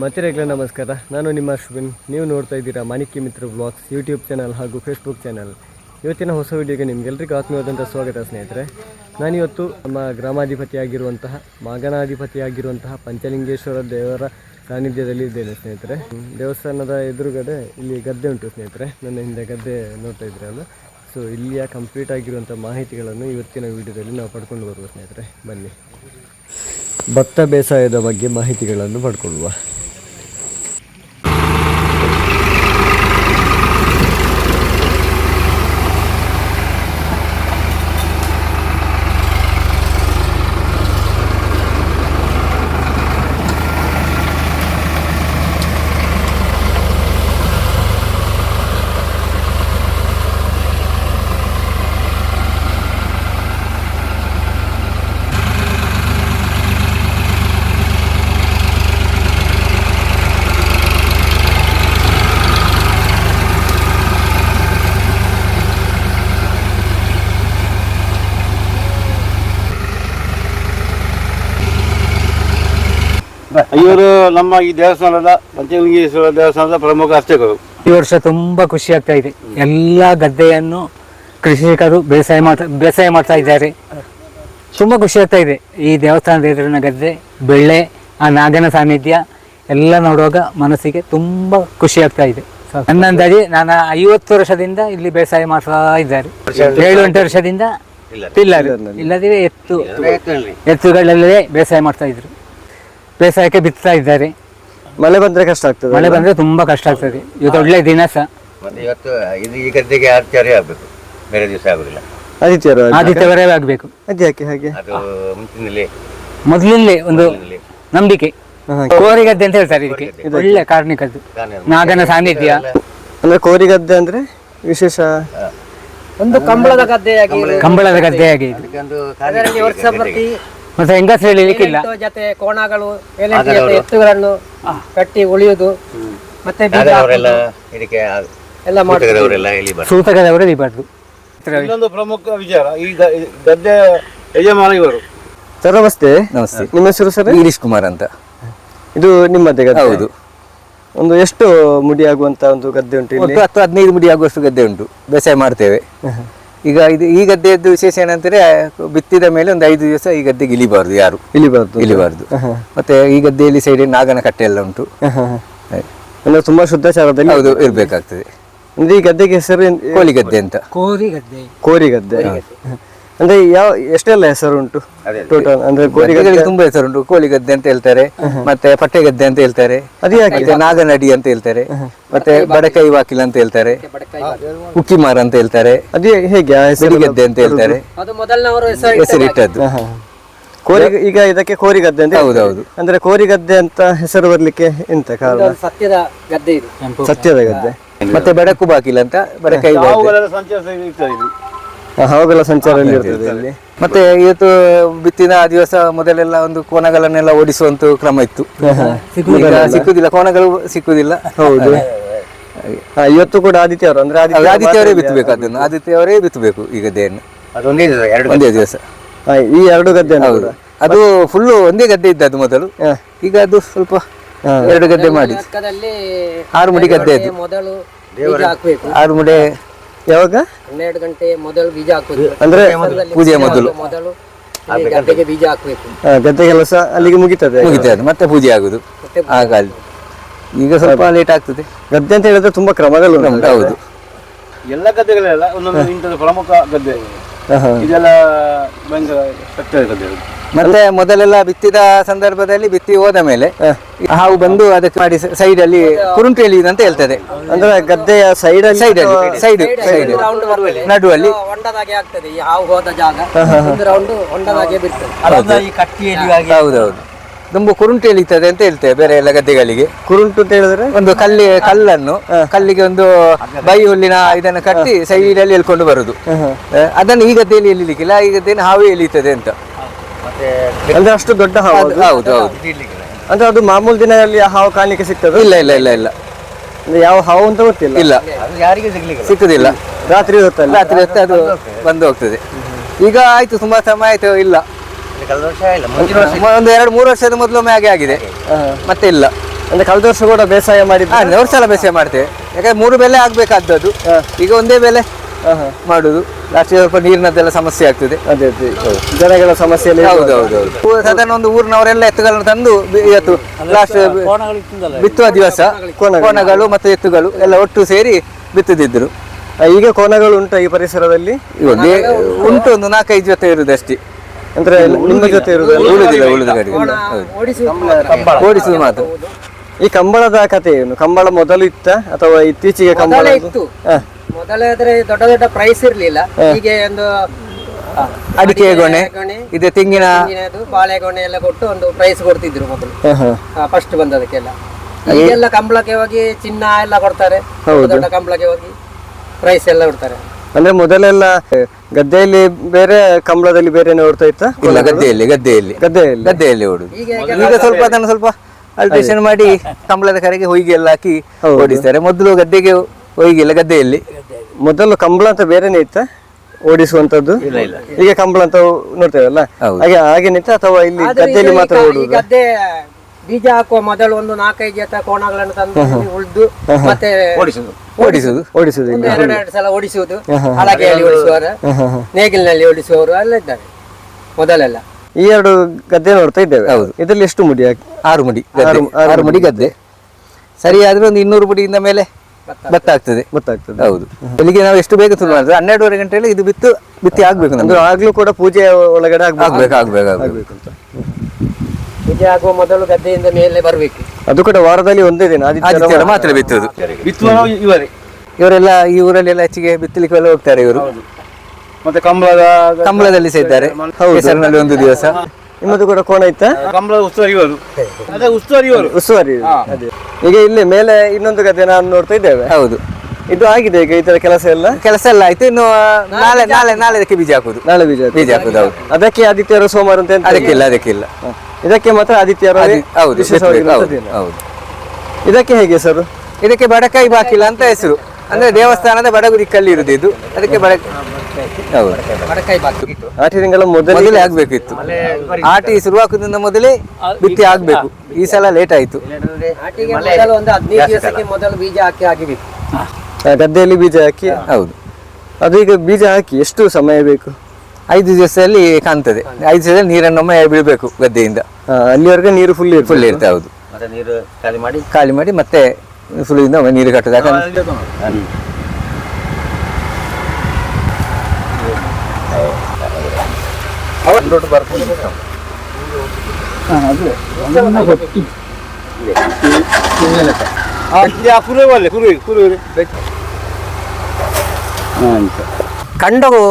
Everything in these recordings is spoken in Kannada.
ಮತ್ತಿರಗ್ಲ ನಮಸ್ಕಾರ. ನಾನು ನಿಮ್ಮ ಅಶ್ವಿನ್. ನೀವು ನೋಡ್ತಾ ಇದ್ದೀರಾ Manikya Mitra blogs YouTube channel ಹಾಗೂ ಫೇಸ್ಬುಕ್ ಚಾನಲ್ ಇವತ್ತಿನ ಹೊಸ ವಿಡಿಯೋಗೆ ನಿಮಗೆಲ್ಲರಿಗೂ ಆತ್ಮೀಯವಾದಂಥ ಸ್ವಾಗತ ಸ್ನೇಹಿತರೆ. ನಾನಿವತ್ತು ನಮ್ಮ ಗ್ರಾಮಾಧಿಪತಿಯಾಗಿರುವಂತಹ, ಮಾಗನಾಧಿಪತಿಯಾಗಿರುವಂತಹ ಪಂಚಲಿಂಗೇಶ್ವರ ದೇವರ ಸಾನ್ನಿಧ್ಯದಲ್ಲಿ ಇದ್ದೇನೆ ಸ್ನೇಹಿತರೆ. ದೇವಸ್ಥಾನದ ಎದುರುಗಡೆ ಇಲ್ಲಿ ಗದ್ದೆ ಉಂಟು ಸ್ನೇಹಿತರೆ. ನನ್ನ ಹಿಂದೆ ಗದ್ದೆ ನೋಡ್ತಾ ಇದ್ದೀರಲ್ಲ ಸೊ ಇಲ್ಲಿಯ ಕಂಪ್ಲೀಟ್ ಆಗಿರುವಂಥ ಮಾಹಿತಿಗಳನ್ನು ಇವತ್ತಿನ ವಿಡಿಯೋದಲ್ಲಿ ನಾವು ಪಡ್ಕೊಂಡು ಬರುವ ಸ್ನೇಹಿತರೆ. ಬನ್ನಿ. ಭತ್ತ ಬೇಸಾಯದ ಬಗ್ಗೆ ಮಾಹಿತಿಗಳನ್ನು ಪಡ್ಕೊಳ್ಳುವ. ಇವರು ನಮ್ಮ ಈ ದೇವಸ್ಥಾನದ ಪಂಚಲಿಂಗೇಶ್ವರ ದೇವಸ್ಥಾನದ ಪ್ರಮುಖ ಅರ್ಚಕರು. ಈ ವರ್ಷ ತುಂಬಾ ಖುಷಿ ಆಗ್ತಾ ಇದೆ. ಎಲ್ಲ ಗದ್ದೆಯನ್ನು ಕೃಷಿಕರು ಬೇಸಾಯ ಮಾಡ್ತಾ ಬೇಸಾಯ ಮಾಡ್ತಾ ಇದ್ದಾರೆ. ತುಂಬಾ ಖುಷಿ ಆಗ್ತಾ ಇದೆ. ಈ ದೇವಸ್ಥಾನದ ಎದುರಿನ ಗದ್ದೆ ಬೆಳ್ಳೆ ಆ ನಾಗನ ಸಾನ್ನಿಧ್ಯ ಎಲ್ಲ ನೋಡುವಾಗ ಮನಸ್ಸಿಗೆ ತುಂಬಾ ಖುಷಿ ಆಗ್ತಾ ಇದೆ. ನನ್ನ ಅಂದಾಜಿ ನಾನು ಐವತ್ತು ವರ್ಷದಿಂದ ಇಲ್ಲಿ ಬೇಸಾಯ ಮಾಡ್ತಾ ಇದ್ದಾರೆ. ಏಳು ಎಂಟು ವರ್ಷದಿಂದ ಪಿಲ್ಲರ್ ಇಲ್ಲದಿದ್ರೆ ಎತ್ತು ಎತ್ತುಗಳಲ್ಲೇ ಬೇಸಾಯ ಮಾಡ್ತಾ ಇದ್ರು. ಬೇಸಾಯಕ್ಕೆ ಬಿತ್ತಾ ಇದ್ದಾರೆ. ಮಳೆ ಬಂದ್ರೆ ಕಷ್ಟ ಆಗ್ತದೆ ಮಳೆ ಬಂದ್ರೆ ತುಂಬಾ ಕಷ್ಟ ಆಗ್ತದೆ. ಇವತ್ತು ಒಳ್ಳೆ ದಿನ ಸಹ ಮತ್ತೆ ಇವತ್ತು ಇದು ಈ ಗದ್ದೆಗೆ ಆಚಾರ್ಯ ಆಗ್ಬೇಕು. ಬೇರೆ ದಿವಸ ಆಗುದಿಲ್ಲ. ಆದಿತ್ಯವಾರ ಆದಿತ್ಯವರೇ ಆಗಬೇಕು. ಅದು ಯಾಕೆ ಹಾಗೆ? ಅದು ಮುಂಚಿನಲ್ಲಿ. ಮೊದಲಿಂದಲೇ ಒಂದು ನಂಬಿಕೆ. ಕೋರಿಗದ್ದೆ ಅಂತ ಹೇಳ್ತಾರೆ ಇದಕ್ಕೆ. ಒಳ್ಳೆ ಕಾರ್ಣಿಕದ್ದು ನಾಗನ ಸಾನ್ನಿಧ್ಯ. ಅಂದ್ರೆ ಕೋರಿಗದ್ದೆ ಅಂದ್ರೆ ವಿಶೇಷ? ಒಂದು ಕಂಬಳದ ಗದ್ದೆಯಾಗಿ ಕಂಬಳದ ಗದ್ದೆಯಾಗಿ. ಅದರಲ್ಲಿ ವರ್ಷ ಪ್ರತಿ ಮತ್ತೆ ಹೆಂಗಸರು ಹೇಳಿಲಿಕ್ಕಿಲ್ಲ ಏಳೆಂಟು ಜೊತೆ ಕೋಣಗಳು ಏಳೆಂಟು ಜೊತೆ ಎತ್ತುಗಳನ್ನು ಕಟ್ಟಿ ಉಳಿಯುವುದು ಮತ್ತೆ ಬೀಜ ಅವರೆಲ್ಲ ಇದಕ್ಕೆ ಎಲ್ಲ ಮಾಡ್ತಾರೆ. ಅವರೆಲ್ಲ ಇಲ್ಲಿ ಬರ್ತಾರೆ ಸೂತಕದವರೇ ದಿಬಾರ್ದು ಇನ್ನೊಂದು ಪ್ರಮುಖ ವಿಚಾರ ಈ ಗ- ಈ ಗದ್ದೆ ಯಜಮಾನ ಇವರು. ಸರ್ ನಮಸ್ತೆ. ನಮಸ್ತೆ. ನಿಮ್ಮ ಹೆಸರು ಸರ್? ಗಿರೀಶ್ ಕುಮಾರ್ ಅಂತ. ಇದು ನಿಮ್ಮದೇ ಗದ್ದೆ? ಹೌದು. ಒಂದು ಎಷ್ಟು ಮುಡಿ ಆಗುವಂತ ಒಂದು ಗದ್ದೆ ಉಂಟು ಇಲ್ಲಿ? ಒಟ್ಟು ಹತ್ತು ಹದಿನೈದು ಮುಡಿ ಆಗುವಷ್ಟು ಗದ್ದೆ ಉಂಟು. ಬೇಸಾಯ ಮಾಡ್ತೇವೆ. ಈಗ ಇದು ಈ ಗದ್ದೆಯದ್ದು ವಿಶೇಷ ಏನಂತಾರೆ ಬಿತ್ತಿದ ಮೇಲೆ ಒಂದು ಐದು ದಿವಸ ಈ ಗದ್ದೆಗೆ ಇಳಿಬಾರ್ದು ಯಾರು. ಇಳಿಬಾರ್ದು ಇಳಿಬಾರ್ದು ಮತ್ತೆ ಈ ಗದ್ದೆಯಲ್ಲಿ ಸೈಡ್ ನಾಗನ ಕಟ್ಟೆ ಎಲ್ಲ ಉಂಟು. ಎಲ್ಲ ಅಂದ್ರೆ ತುಂಬಾ ಶುದ್ಧಾಚಾರದಲ್ಲಿ ಹೌದು ಇರ್ಬೇಕಾಗ್ತದೆ. ಅಂದ್ರೆ ಈ ಗದ್ದೆಗೆ ಹೆಸರು ಕೋಳಿ ಗದ್ದೆ ಅಂತ. ಕೋರಿ ಗದ್ದೆ. ಕೋರಿ ಗದ್ದೆ. ಅಂದ್ರೆ ಯಾವ ಎಷ್ಟೆಲ್ಲ ಹೆಸರು ಉಂಟು? ಟೋಟಲ್ ಅಂದ್ರೆ ಕೋಳಿ ಗದ್ದೆ ಗದ್ದೆಗಳಿಗೆ ತುಂಬಾ ಹೆಸರುಂಟು ಕೋಳಿ ಗದ್ದೆ ಅಂತ ಹೇಳ್ತಾರೆ. ಮತ್ತೆ ಪಟ್ಟೆ ಗದ್ದೆ ಅಂತ ಹೇಳ್ತಾರೆ. ಅದೇ ನಾಗನಡಿ ಅಂತ ಹೇಳ್ತಾರೆ. ಮತ್ತೆ ಬಡಕೈ ವಾಕಿಲ್ ಅಂತ ಹೇಳ್ತಾರೆ. ಉಕ್ಕಿಮಾರ ಅಂತ ಹೇಳ್ತಾರೆ. ಅದೇ ಹೇಗೆ ಹೆಸರು? ಗದ್ದೆ ಅಂತ ಹೇಳ್ತಾರೆ. ಅದು ಮೊದಲನವರು ಹೆಸರು ಹೆಸರಿಟ್ಟದ್ದು. ಕೋರಿ ಈಗ ಇದಕ್ಕೆ ಕೋರಿ ಗದ್ದೆ ಅಂತ ಹೌದು, ಹೇಳ್ತಾರೆ. ಅಂದ್ರೆ ಕೋರಿ ಗದ್ದೆ ಅಂತ ಹೆಸರು ಬರ್ಲಿಕ್ಕೆ ಎಂತ ಕಾರಣ? ಸತ್ಯದ ಗದ್ದೆ ಇದು. ಸತ್ಯದ ಗದ್ದೆ. ಮತ್ತೆ ಬೆಡಕು ಬಾಕಿಲ್ ಅಂತ ಬಡಕೈ ಗದ್ದೆ ಸಂಚಾರ ಅಲ್ಲಿ ಇರ್ತದೆ. ಇಲ್ಲಿ. ಮತ್ತೆ ಇವತ್ತು ಬಿತ್ತಿನ ದಿವಸ ಮೊದಲೆಲ್ಲ ಒಂದು ಕೋಣಗಳನ್ನೆಲ್ಲ ಓಡಿಸುವಂತ ಕ್ರಮ ಇತ್ತು. ಈಗ ಸಿಕ್ಕುದಿಲ್ಲ ಕೋಣಗಳು ಸಿಕ್ಕುದಿಲ್ಲ. ಹೌದು. ಆ, ಇವತ್ತು ಕೂಡ ಆದಿತ್ಯವಾರ ಅಂದ್ರೆ ಆದಿತ್ಯ ಆದಿತ್ಯವರೇ ಬಿತ್ತಬೇಕು ಅದನ್ನು. ಆದಿತ್ಯವರೇ ಬಿತ್ತಬೇಕು ಈ ಗದ್ದೆಯನ್ನು. ಅದೊಂದೇ ದಿವಸ ಎರಡು ಒಂದೇ ದಿವಸ. ಈ ಎರಡು ಗದ್ದೆ ಹೌದು. ಅದು ಫುಲ್ಲು ಒಂದೇ ಗದ್ದೆ ಇದ್ದದ್ದು ಮೊದಲು. ಈಗ ಅದು ಸ್ವಲ್ಪ ಎರಡು ಗದ್ದೆ ಮಾಡಿ ಆರು ಮುಡಿ ಗದ್ದೆ ಮೊದಲು ಆರು ಮುಡೆ ಯಾವಾಗ? ಹನ್ನೆರಡು ಗಂಟೆ ಮೊದಲು ಬೀಜ ಹಾಕುದು ಅಂದ್ರೆ ಪೂಜೆ ಮೊದಲು. ಮೊದಲು ಗದ್ದೆಗೆ ಬೀಜ ಹಾಕ್ಬೇಕು. ಆ, ಗದ್ದೆ ಕೆಲಸ ಅಲ್ಲಿಗೆ ಮುಗಿತದೆ ಮುಗಿತದೆ ಮತ್ತೆ ಪೂಜೆ ಆಗುದು. ಆಗ ಈಗ ಸ್ವಲ್ಪ ಲೇಟ್ ಆಗ್ತದೆ. ಗದ್ದೆ ಅಂತ ಹೇಳಿದ್ರೆ ತುಂಬಾ ಕ್ರಮಗಳು. ಹೌದು. ಎಲ್ಲ ಗದ್ದೆಗಳೆಲ್ಲ ಒಂದೊಂದು ಇಂಥದ್ದು ಪ್ರಮುಖ ಗದ್ದೆ. ಇದೆಲ್ಲ ಭಯಂಕರ ಅದು. ಮತ್ತೆ ಮೊದಲೆಲ್ಲ ಬಿತ್ತಿದ ಸಂದರ್ಭದಲ್ಲಿ ಬಿತ್ತಿ ಹೋದ ಮೇಲೆ ಹಾವು ಬಂದು ಅದಕ್ಕೆ ಮಾಡಿ ಸೈಡ್ ಅಲ್ಲಿ ಕುರುಂಟು ಎಳೆಯುವುದು ಅಂತ ಹೇಳ್ತದೆ. ಅಂದ್ರೆ ಗದ್ದೆಯ ಸೈಡ್ ಸೈಡ್ ಅಲ್ಲಿ ಸೈಡ್ ಸೈಡ್ ರೌಂಡ್ ನಡುವಲ್ಲಿ. ಹೊಂಡದಾಗೆ ಆಗ್ತದೆ ಈ ಹಾವು ಹೋದ ಜಾಗ. ಒಂದು ರೌಂಡ್ ಹೊಂಡದಾಗೆ ಬಿಡ್ತದೆ. ಹೌದೌದು. ತುಂಬ ಕುರುಂಟು ಎಳಿತದೆ ಅಂತ ಹೇಳ್ತೇವೆ ಬೇರೆ ಎಲ್ಲ ಗದ್ದೆಗಳಿಗೆ. ಕುರುಂಟು ಅಂತ ಹೇಳಿದ್ರೆ? ಒಂದು ಕಲ್ಲಿ ಕಲ್ಲನ್ನು ಕಲ್ಲಿಗೆ ಒಂದು ಬೈ ಹುಲ್ಲಿನ ಇದನ್ನು ಕಟ್ಟಿ ಸೈಡಲ್ಲಿ ಎಳ್ಕೊಂಡು ಬರುದು. ಅದನ್ನು ಈ ಗದ್ದೆಯಲ್ಲಿ ಎಳಿಲಿಕ್ಕಿಲ್ಲ ಈ ಗದ್ದೆಯನ್ನು ಹಾವೇ ಎಳಿತದೆ ಅಂತ. ಅಂದ್ರೆ ಅಷ್ಟು ದೊಡ್ಡ ಹಾವು ಹೌದು ಹೌದು. ಅಂದ್ರೆ ಅದು ಮಾಮೂಲು ದಿನದಲ್ಲಿ ಆ ಹಾವು ಕಾಣಲಿಕ್ಕೆ ಸಿಗ್ತದೆ? ಇಲ್ಲ ಇಲ್ಲ ಇಲ್ಲ ಇಲ್ಲ. ಅಂದ್ರೆ ಯಾವ ಹಾವು ಅಂತ ಗೊತ್ತಿಲ್ಲ? ಇಲ್ಲ. ಅದು ಯಾರಿಗೆ ಸಿಗ್ಲಿಕ್ಕೆ ಸಿಕ್ಕುದಿಲ್ಲ. ರಾತ್ರಿ ಹೊತ್ತಲ್ಲಿ? ರಾತ್ರಿ ಹೊತ್ತು ಅದು ಬಂದು ಹೋಗ್ತದೆ. ಈಗ ಆಯ್ತು ತುಂಬಾ ಸಮಯ ಆಯ್ತು ಇಲ್ಲ. ಕಳೆದ ವರ್ಷ ಇಲ್ಲ ಮುಂಚಿನ ವರ್ಷ ಒಂದು ಎರಡು ಮೂರು ವರ್ಷದ ಮೊದಲು ಮ್ಯಾಗೆ ಆಗಿದೆ. ಮತ್ತೆ ಇಲ್ಲ. ಅಂದ್ರೆ ಕಳೆದ ವರ್ಷ ಕೂಡ ಬೇಸಾಯ ಮಾಡಿದ್ದು ಹಾ ವರ್ಷ ಸಲ ಬೇಸಾಯ ಮಾಡ್ತೇವೆ. ಯಾಕಂದ್ರೆ ಮೂರು ಬೆಲೆ ಆಗ್ಬೇಕಾದದ್ದು. ಈಗ ಒಂದೇ ಬೆಲೆ ಮಾಡುದು. ಲಾಸ್ಟ್ ಸ್ವಲ್ಪ ನೀರಿನದ್ದೆಲ್ಲ ಸಮಸ್ಯೆ ಆಗ್ತದೆ. ಅದೇ ಅದೇ. ಜನಗಳ ಸಮಸ್ಯೆ ಹೌದು ಹೌದು ಹೌದು. ಸಾಧಾರಣ ಒಂದು ಊರಿನವರೆಲ್ಲ ಎತ್ತುಗಳನ್ನು ತಂದು ಬಿ- ಇವತ್ತು ಲಾಸ್ಟ್ ಬಿತ್ತುವ ದಿವಸ. ಕೋಣಗಳು ಮತ್ತು ಎತ್ತುಗಳು ಎಲ್ಲ ಒಟ್ಟು ಸೇರಿ ಬಿತ್ತದಿದ್ರು ಈಗ ಕೋನಗಳು ಉಂಟು ಈ ಪರಿಸರದಲ್ಲಿ? ಇವಾಗ ಉಂಟು ಒಂದು ನಾಲ್ಕೈದು ಜೊತೆ ಇರುದಷ್ಟೇ. ಅಂದ್ರೆ ನಿಮ್ಮ ಜೊತೆ ಇರುವುದು ಉಳಿದಿಲ್ಲ ಉಳಿದ ಕಡೆ ಓಡಿಸುವುದು ಓಡಿಸುದು ಮಾತ್ರ ಈ ಕಂಬಳದ ಕಥೆ ಏನು? ಕಂಬಳ ಮೊದಲು ಇತ್ತ ಅಥವಾ ಇತ್ತೀಚೆಗೆ ಕಂಬಳ ಮೊದಲೇ ಇತ್ತು. ಮೊದಲಾದ್ರೆ ದೊಡ್ಡ ದೊಡ್ಡ ಪ್ರೈಸ್ ಇರ್ಲಿಲ್ಲ. ಹೀಗೆ ಒಂದು ಅಡಿಕೆ ಗೊಣೆ ಇದು ಇದೆ ತೆಂಗಿನ ಬಾಳೆಗೊಣೆ ಬಾಳೆಗೊನೆ ಎಲ್ಲ ಕೊಟ್ಟು ಒಂದು ಪ್ರೈಸ್ ಕೊಡ್ತಿದ್ರು ಮೊದಲು. ಫಸ್ಟ್ ಹ. ಫಸ್ಟ್ ಬಂದದಕ್ಕೆಲ್ಲ. ಈಗೆಲ್ಲ ಕಂಬಳಕ್ಕೆ ಹೋಗಿ ಚಿನ್ನ ಎಲ್ಲ ಕೊಡ್ತಾರೆ. ದೊಡ್ಡ ದೊಡ್ಡ ಕಂಬಳಕ್ಕೆ ಹೋಗಿ ಪ್ರೈಸ್ ಎಲ್ಲ ಕೊಡ್ತಾರೆ. ಅಂದ್ರೆ ಮೊದಲೆಲ್ಲ ಗದ್ದೆಯಲ್ಲಿ ಬೇರೆ ಕಂಬಳದಲ್ಲಿ ಬೇರೆ ನೋಡ್ತಾ ಇತ್ತ? ಇಲ್ಲ ಗದ್ದೆಯಲ್ಲಿ ಗದ್ದೆಯಲ್ಲಿ. ಗದ್ದೆಯಲ್ಲಿ. ಗದ್ದೆಯಲ್ಲಿ ಓಡುದು. ಈಗ ಸ್ವಲ್ಪ ಅದನ್ನು ಸ್ವಲ್ಪ ಅಲ್ಟ್ರೇಷನ್ ಮಾಡಿ ಕಂಬಳದ ಕರೆಗೆ ಹೊಯ್ಗೆ ಎಲ್ಲ ಹಾಕಿ ಓಡಿಸ್ತಾರೆ. ಮೊದಲು ಗದ್ದೆಗೆ ಹೊಯ್ಗಿಲ್ಲ ಗದ್ದೆಯಲ್ಲಿ. ಮೊದಲು ಕಂಬಳ ಅಂತ ಬೇರೆನೇ ಇತ್ತ? ಓಡಿಸುವಂತದ್ದು ಈಗ ಕಂಬಳ ಅಂತ ನೋಡ್ತೇವಲ್ಲ? ಹಾಗೆ ಹಾಗೆ ನಿಂತ ಅಥವಾ ಇಲ್ಲಿ ಗದ್ದೆಯಲ್ಲಿ ಮಾತ್ರ ಓಡುದು ಗದ್ದೆ ಬೀಜ ಹಾಕುವ ಮೊದಲು ಒಂದು ನಾಲ್ಕೈದು ಜೊತೆ ಕೋಣಗಳನ್ನು ತಂದು ಉಳಿದು ಮತ್ತೆ ಓಡಿಸುದು. ಓಡಿಸುದು ಎರಡು ಎರಡು ಸಲ ಓಡಿಸುವುದು. ಹಲಗೆಯಲ್ಲಿ ಓಡಿಸುವವರು ನೇಗಿಲಿನಲ್ಲಿ ಓಡಿಸುವವರು ಎಲ್ಲ ಇದ್ದಾರೆ ಮೊದಲೆಲ್ಲ. ಈ ಎರಡು ಗದ್ದೆ ನೋಡ್ತಾ ಇದ್ದೇವೆ. ಹೌದು. ಇದರಲ್ಲಿ ಎಷ್ಟು ಮುಡಿ ಆರು ಮುಡಿ ಗದ್ದೆ. ಆರು ಮುಡಿ ಗದ್ದೆ. ಸರಿಯಾದ್ರೆ ಒಂದು ಇನ್ನೂರು ಮುಡಿಯಿಂದ ಮೇಲೆ ಭತ್ತ ಆಗ್ತದೆ ಗೊತ್ತಾಗ್ತದೆ. ಹೌದು. ಬೆಳಿಗ್ಗೆ ನಾವು ಎಷ್ಟು ಬೇಗ ಶುರು ಮಾಡಿದ್ರೆ ಹನ್ನೆರಡುವರೆ ಗಂಟೆಯಲ್ಲಿ ಇದು ಬಿತ್ತು ಬಿತ್ತಿ ಆಗ್ಬೇಕು ನಮ್ಗೆ. ಅಂದ್ರೆ ಆಗ್ಲೂ ಕೂಡ ಪೂಜೆ ಒಳಗಡೆ ಆಗ್ಬೇಕು. ಆಗ್ಬೇಕು ಆಗ್ಬೇಕು ಆಗ್ಬೇಕು. ಅಂತ. ಬೀಜ ಆಗುವ ಮೊದಲು ಗದ್ದೆಯಿಂದ ಮೇಲೆ ಬರಬೇಕು. ಅದು ಕೂಡ ವಾರದಲ್ಲಿ ಒಂದೇ ದಿನ ಆದಿತ್ಯವಾರ ಮಾತ್ರ ಬಿತ್ತುದು ಬಿತ್ತುವ ಇವರೇ. ಇವರೆಲ್ಲ ಈ ಊರಲ್ಲೆಲ್ಲ ಹೆಚ್ಚಿಗೆ ಬಿತ್ತಲಿಕ್ಕೆ ಎಲ್ಲ ಹೋಗ್ತಾರೆ ಇವರು. ಮತ್ತೆ ಕಂಬಳದ ಕಂಬಳದಲ್ಲಿ ಸಹ ಇದ್ದಾರೆ ಹೆಸರಿನಲ್ಲಿ ಒಂದು ದಿವಸ. ನಿಮ್ಮದು ಕೂಡ ಕೋಣ ಇತ್ತ? ಕಂಬಳದ ಉಸ್ತುವಾರಿ ಇವರು. ಅದೇ ಉಸ್ತುವಾರಿ ಇವರು. ಉಸ್ತುವಾರಿ ಅದೇ. ಈಗ ಇಲ್ಲಿ ಮೇಲೆ ಇನ್ನೊಂದು ಗದ್ದೆ ನಾನು ನೋಡ್ತಾ ಇದ್ದೇವೆ. ಹೌದು. ಇದು ಆಗಿದೆ ಈಗ ಈ ತರ ಕೆಲಸ ಎಲ್ಲ? ಕೆಲಸ ಎಲ್ಲ ಆಯ್ತು. ಇನ್ನು ನಾಳೆ ನಾಳೆ ನಾಳೆ ಅದಕ್ಕೆ ಬೀಜ ಹಾಕುದು ನಾಳೆ ಬೀಜ. ಬೀಜ ಹಾಕುದು ಹೌದು. ಅದಕ್ಕೆ ಆದಿತ್ಯವಾರ ಸೋಮವಾರ ಅಂತ ಅದಕ್ಕಿಲ್ಲ ಅದಕ್ಕೆ ಇದಕ್ಕೆ ಮಾತ್ರ ಆದಿತ್ಯ ಹೌದು ಹೌದು ಇದಕ್ಕೆ ಹೇಗೆ ಸರ್? ಇದಕ್ಕೆ ಬಡಕಾಯಿ ಬಾಕಿಲ್ಲ ಅಂತ ಹೆಸರು. ಅಂದ್ರೆ ದೇವಸ್ಥಾನದ ಬಡಗುರಿ ಕಲ್ಲಿ ಇರುದು ಇದು. ಅದಕ್ಕೆ ಬಡ ಹೌದು. ಮಡಕೈ ಬಾಕಿ ಆಟಿ ತಿಂಗಳ ಮೊದಲೇ ಆಗ್ಬೇಕಿತ್ತು. ಆಟಿ ಶುರುವಾಗುದಿಂದ ಮೊದಲೇ ಬಿತ್ತಿ ಆಗ್ಬೇಕು. ಈ ಸಲ ಲೇಟ್ ಆಯ್ತು. ಮೊದಲು ಬೀಜ ಹಾಕಿ ಗದ್ದೆಯಲ್ಲಿ ಬೀಜ ಹಾಕಿ? ಹೌದು. ಅದು ಈಗ ಬೀಜ ಹಾಕಿ ಎಷ್ಟು ಸಮಯ ಬೇಕು? ಐದು ದಿವಸದಲ್ಲಿ ಕಾಣ್ತದೆ ಐದು ದಿವಸದಲ್ಲಿ ನೀರನ್ನೊಮ್ಮೆ ಬಿಡಬೇಕು ಗದ್ದೆಯಿಂದ ಅಲ್ಲಿವರೆಗೆ ನೀರು ಫುಲ್ ಇರ್ತದೆ ಫುಲ್ ಇರ್ತದೆ ಹೌದು ಮತ್ತೆ ನೀರು ಖಾಲಿ ಮಾಡಿ ಖಾಲಿ ಮಾಡಿ ಮತ್ತೆ ಫುಲ್ಲಿಂದ ನೀರು ಕಟ್ಟೋದು ಯಾಕಂದ್ರೆ ಕಂಡವು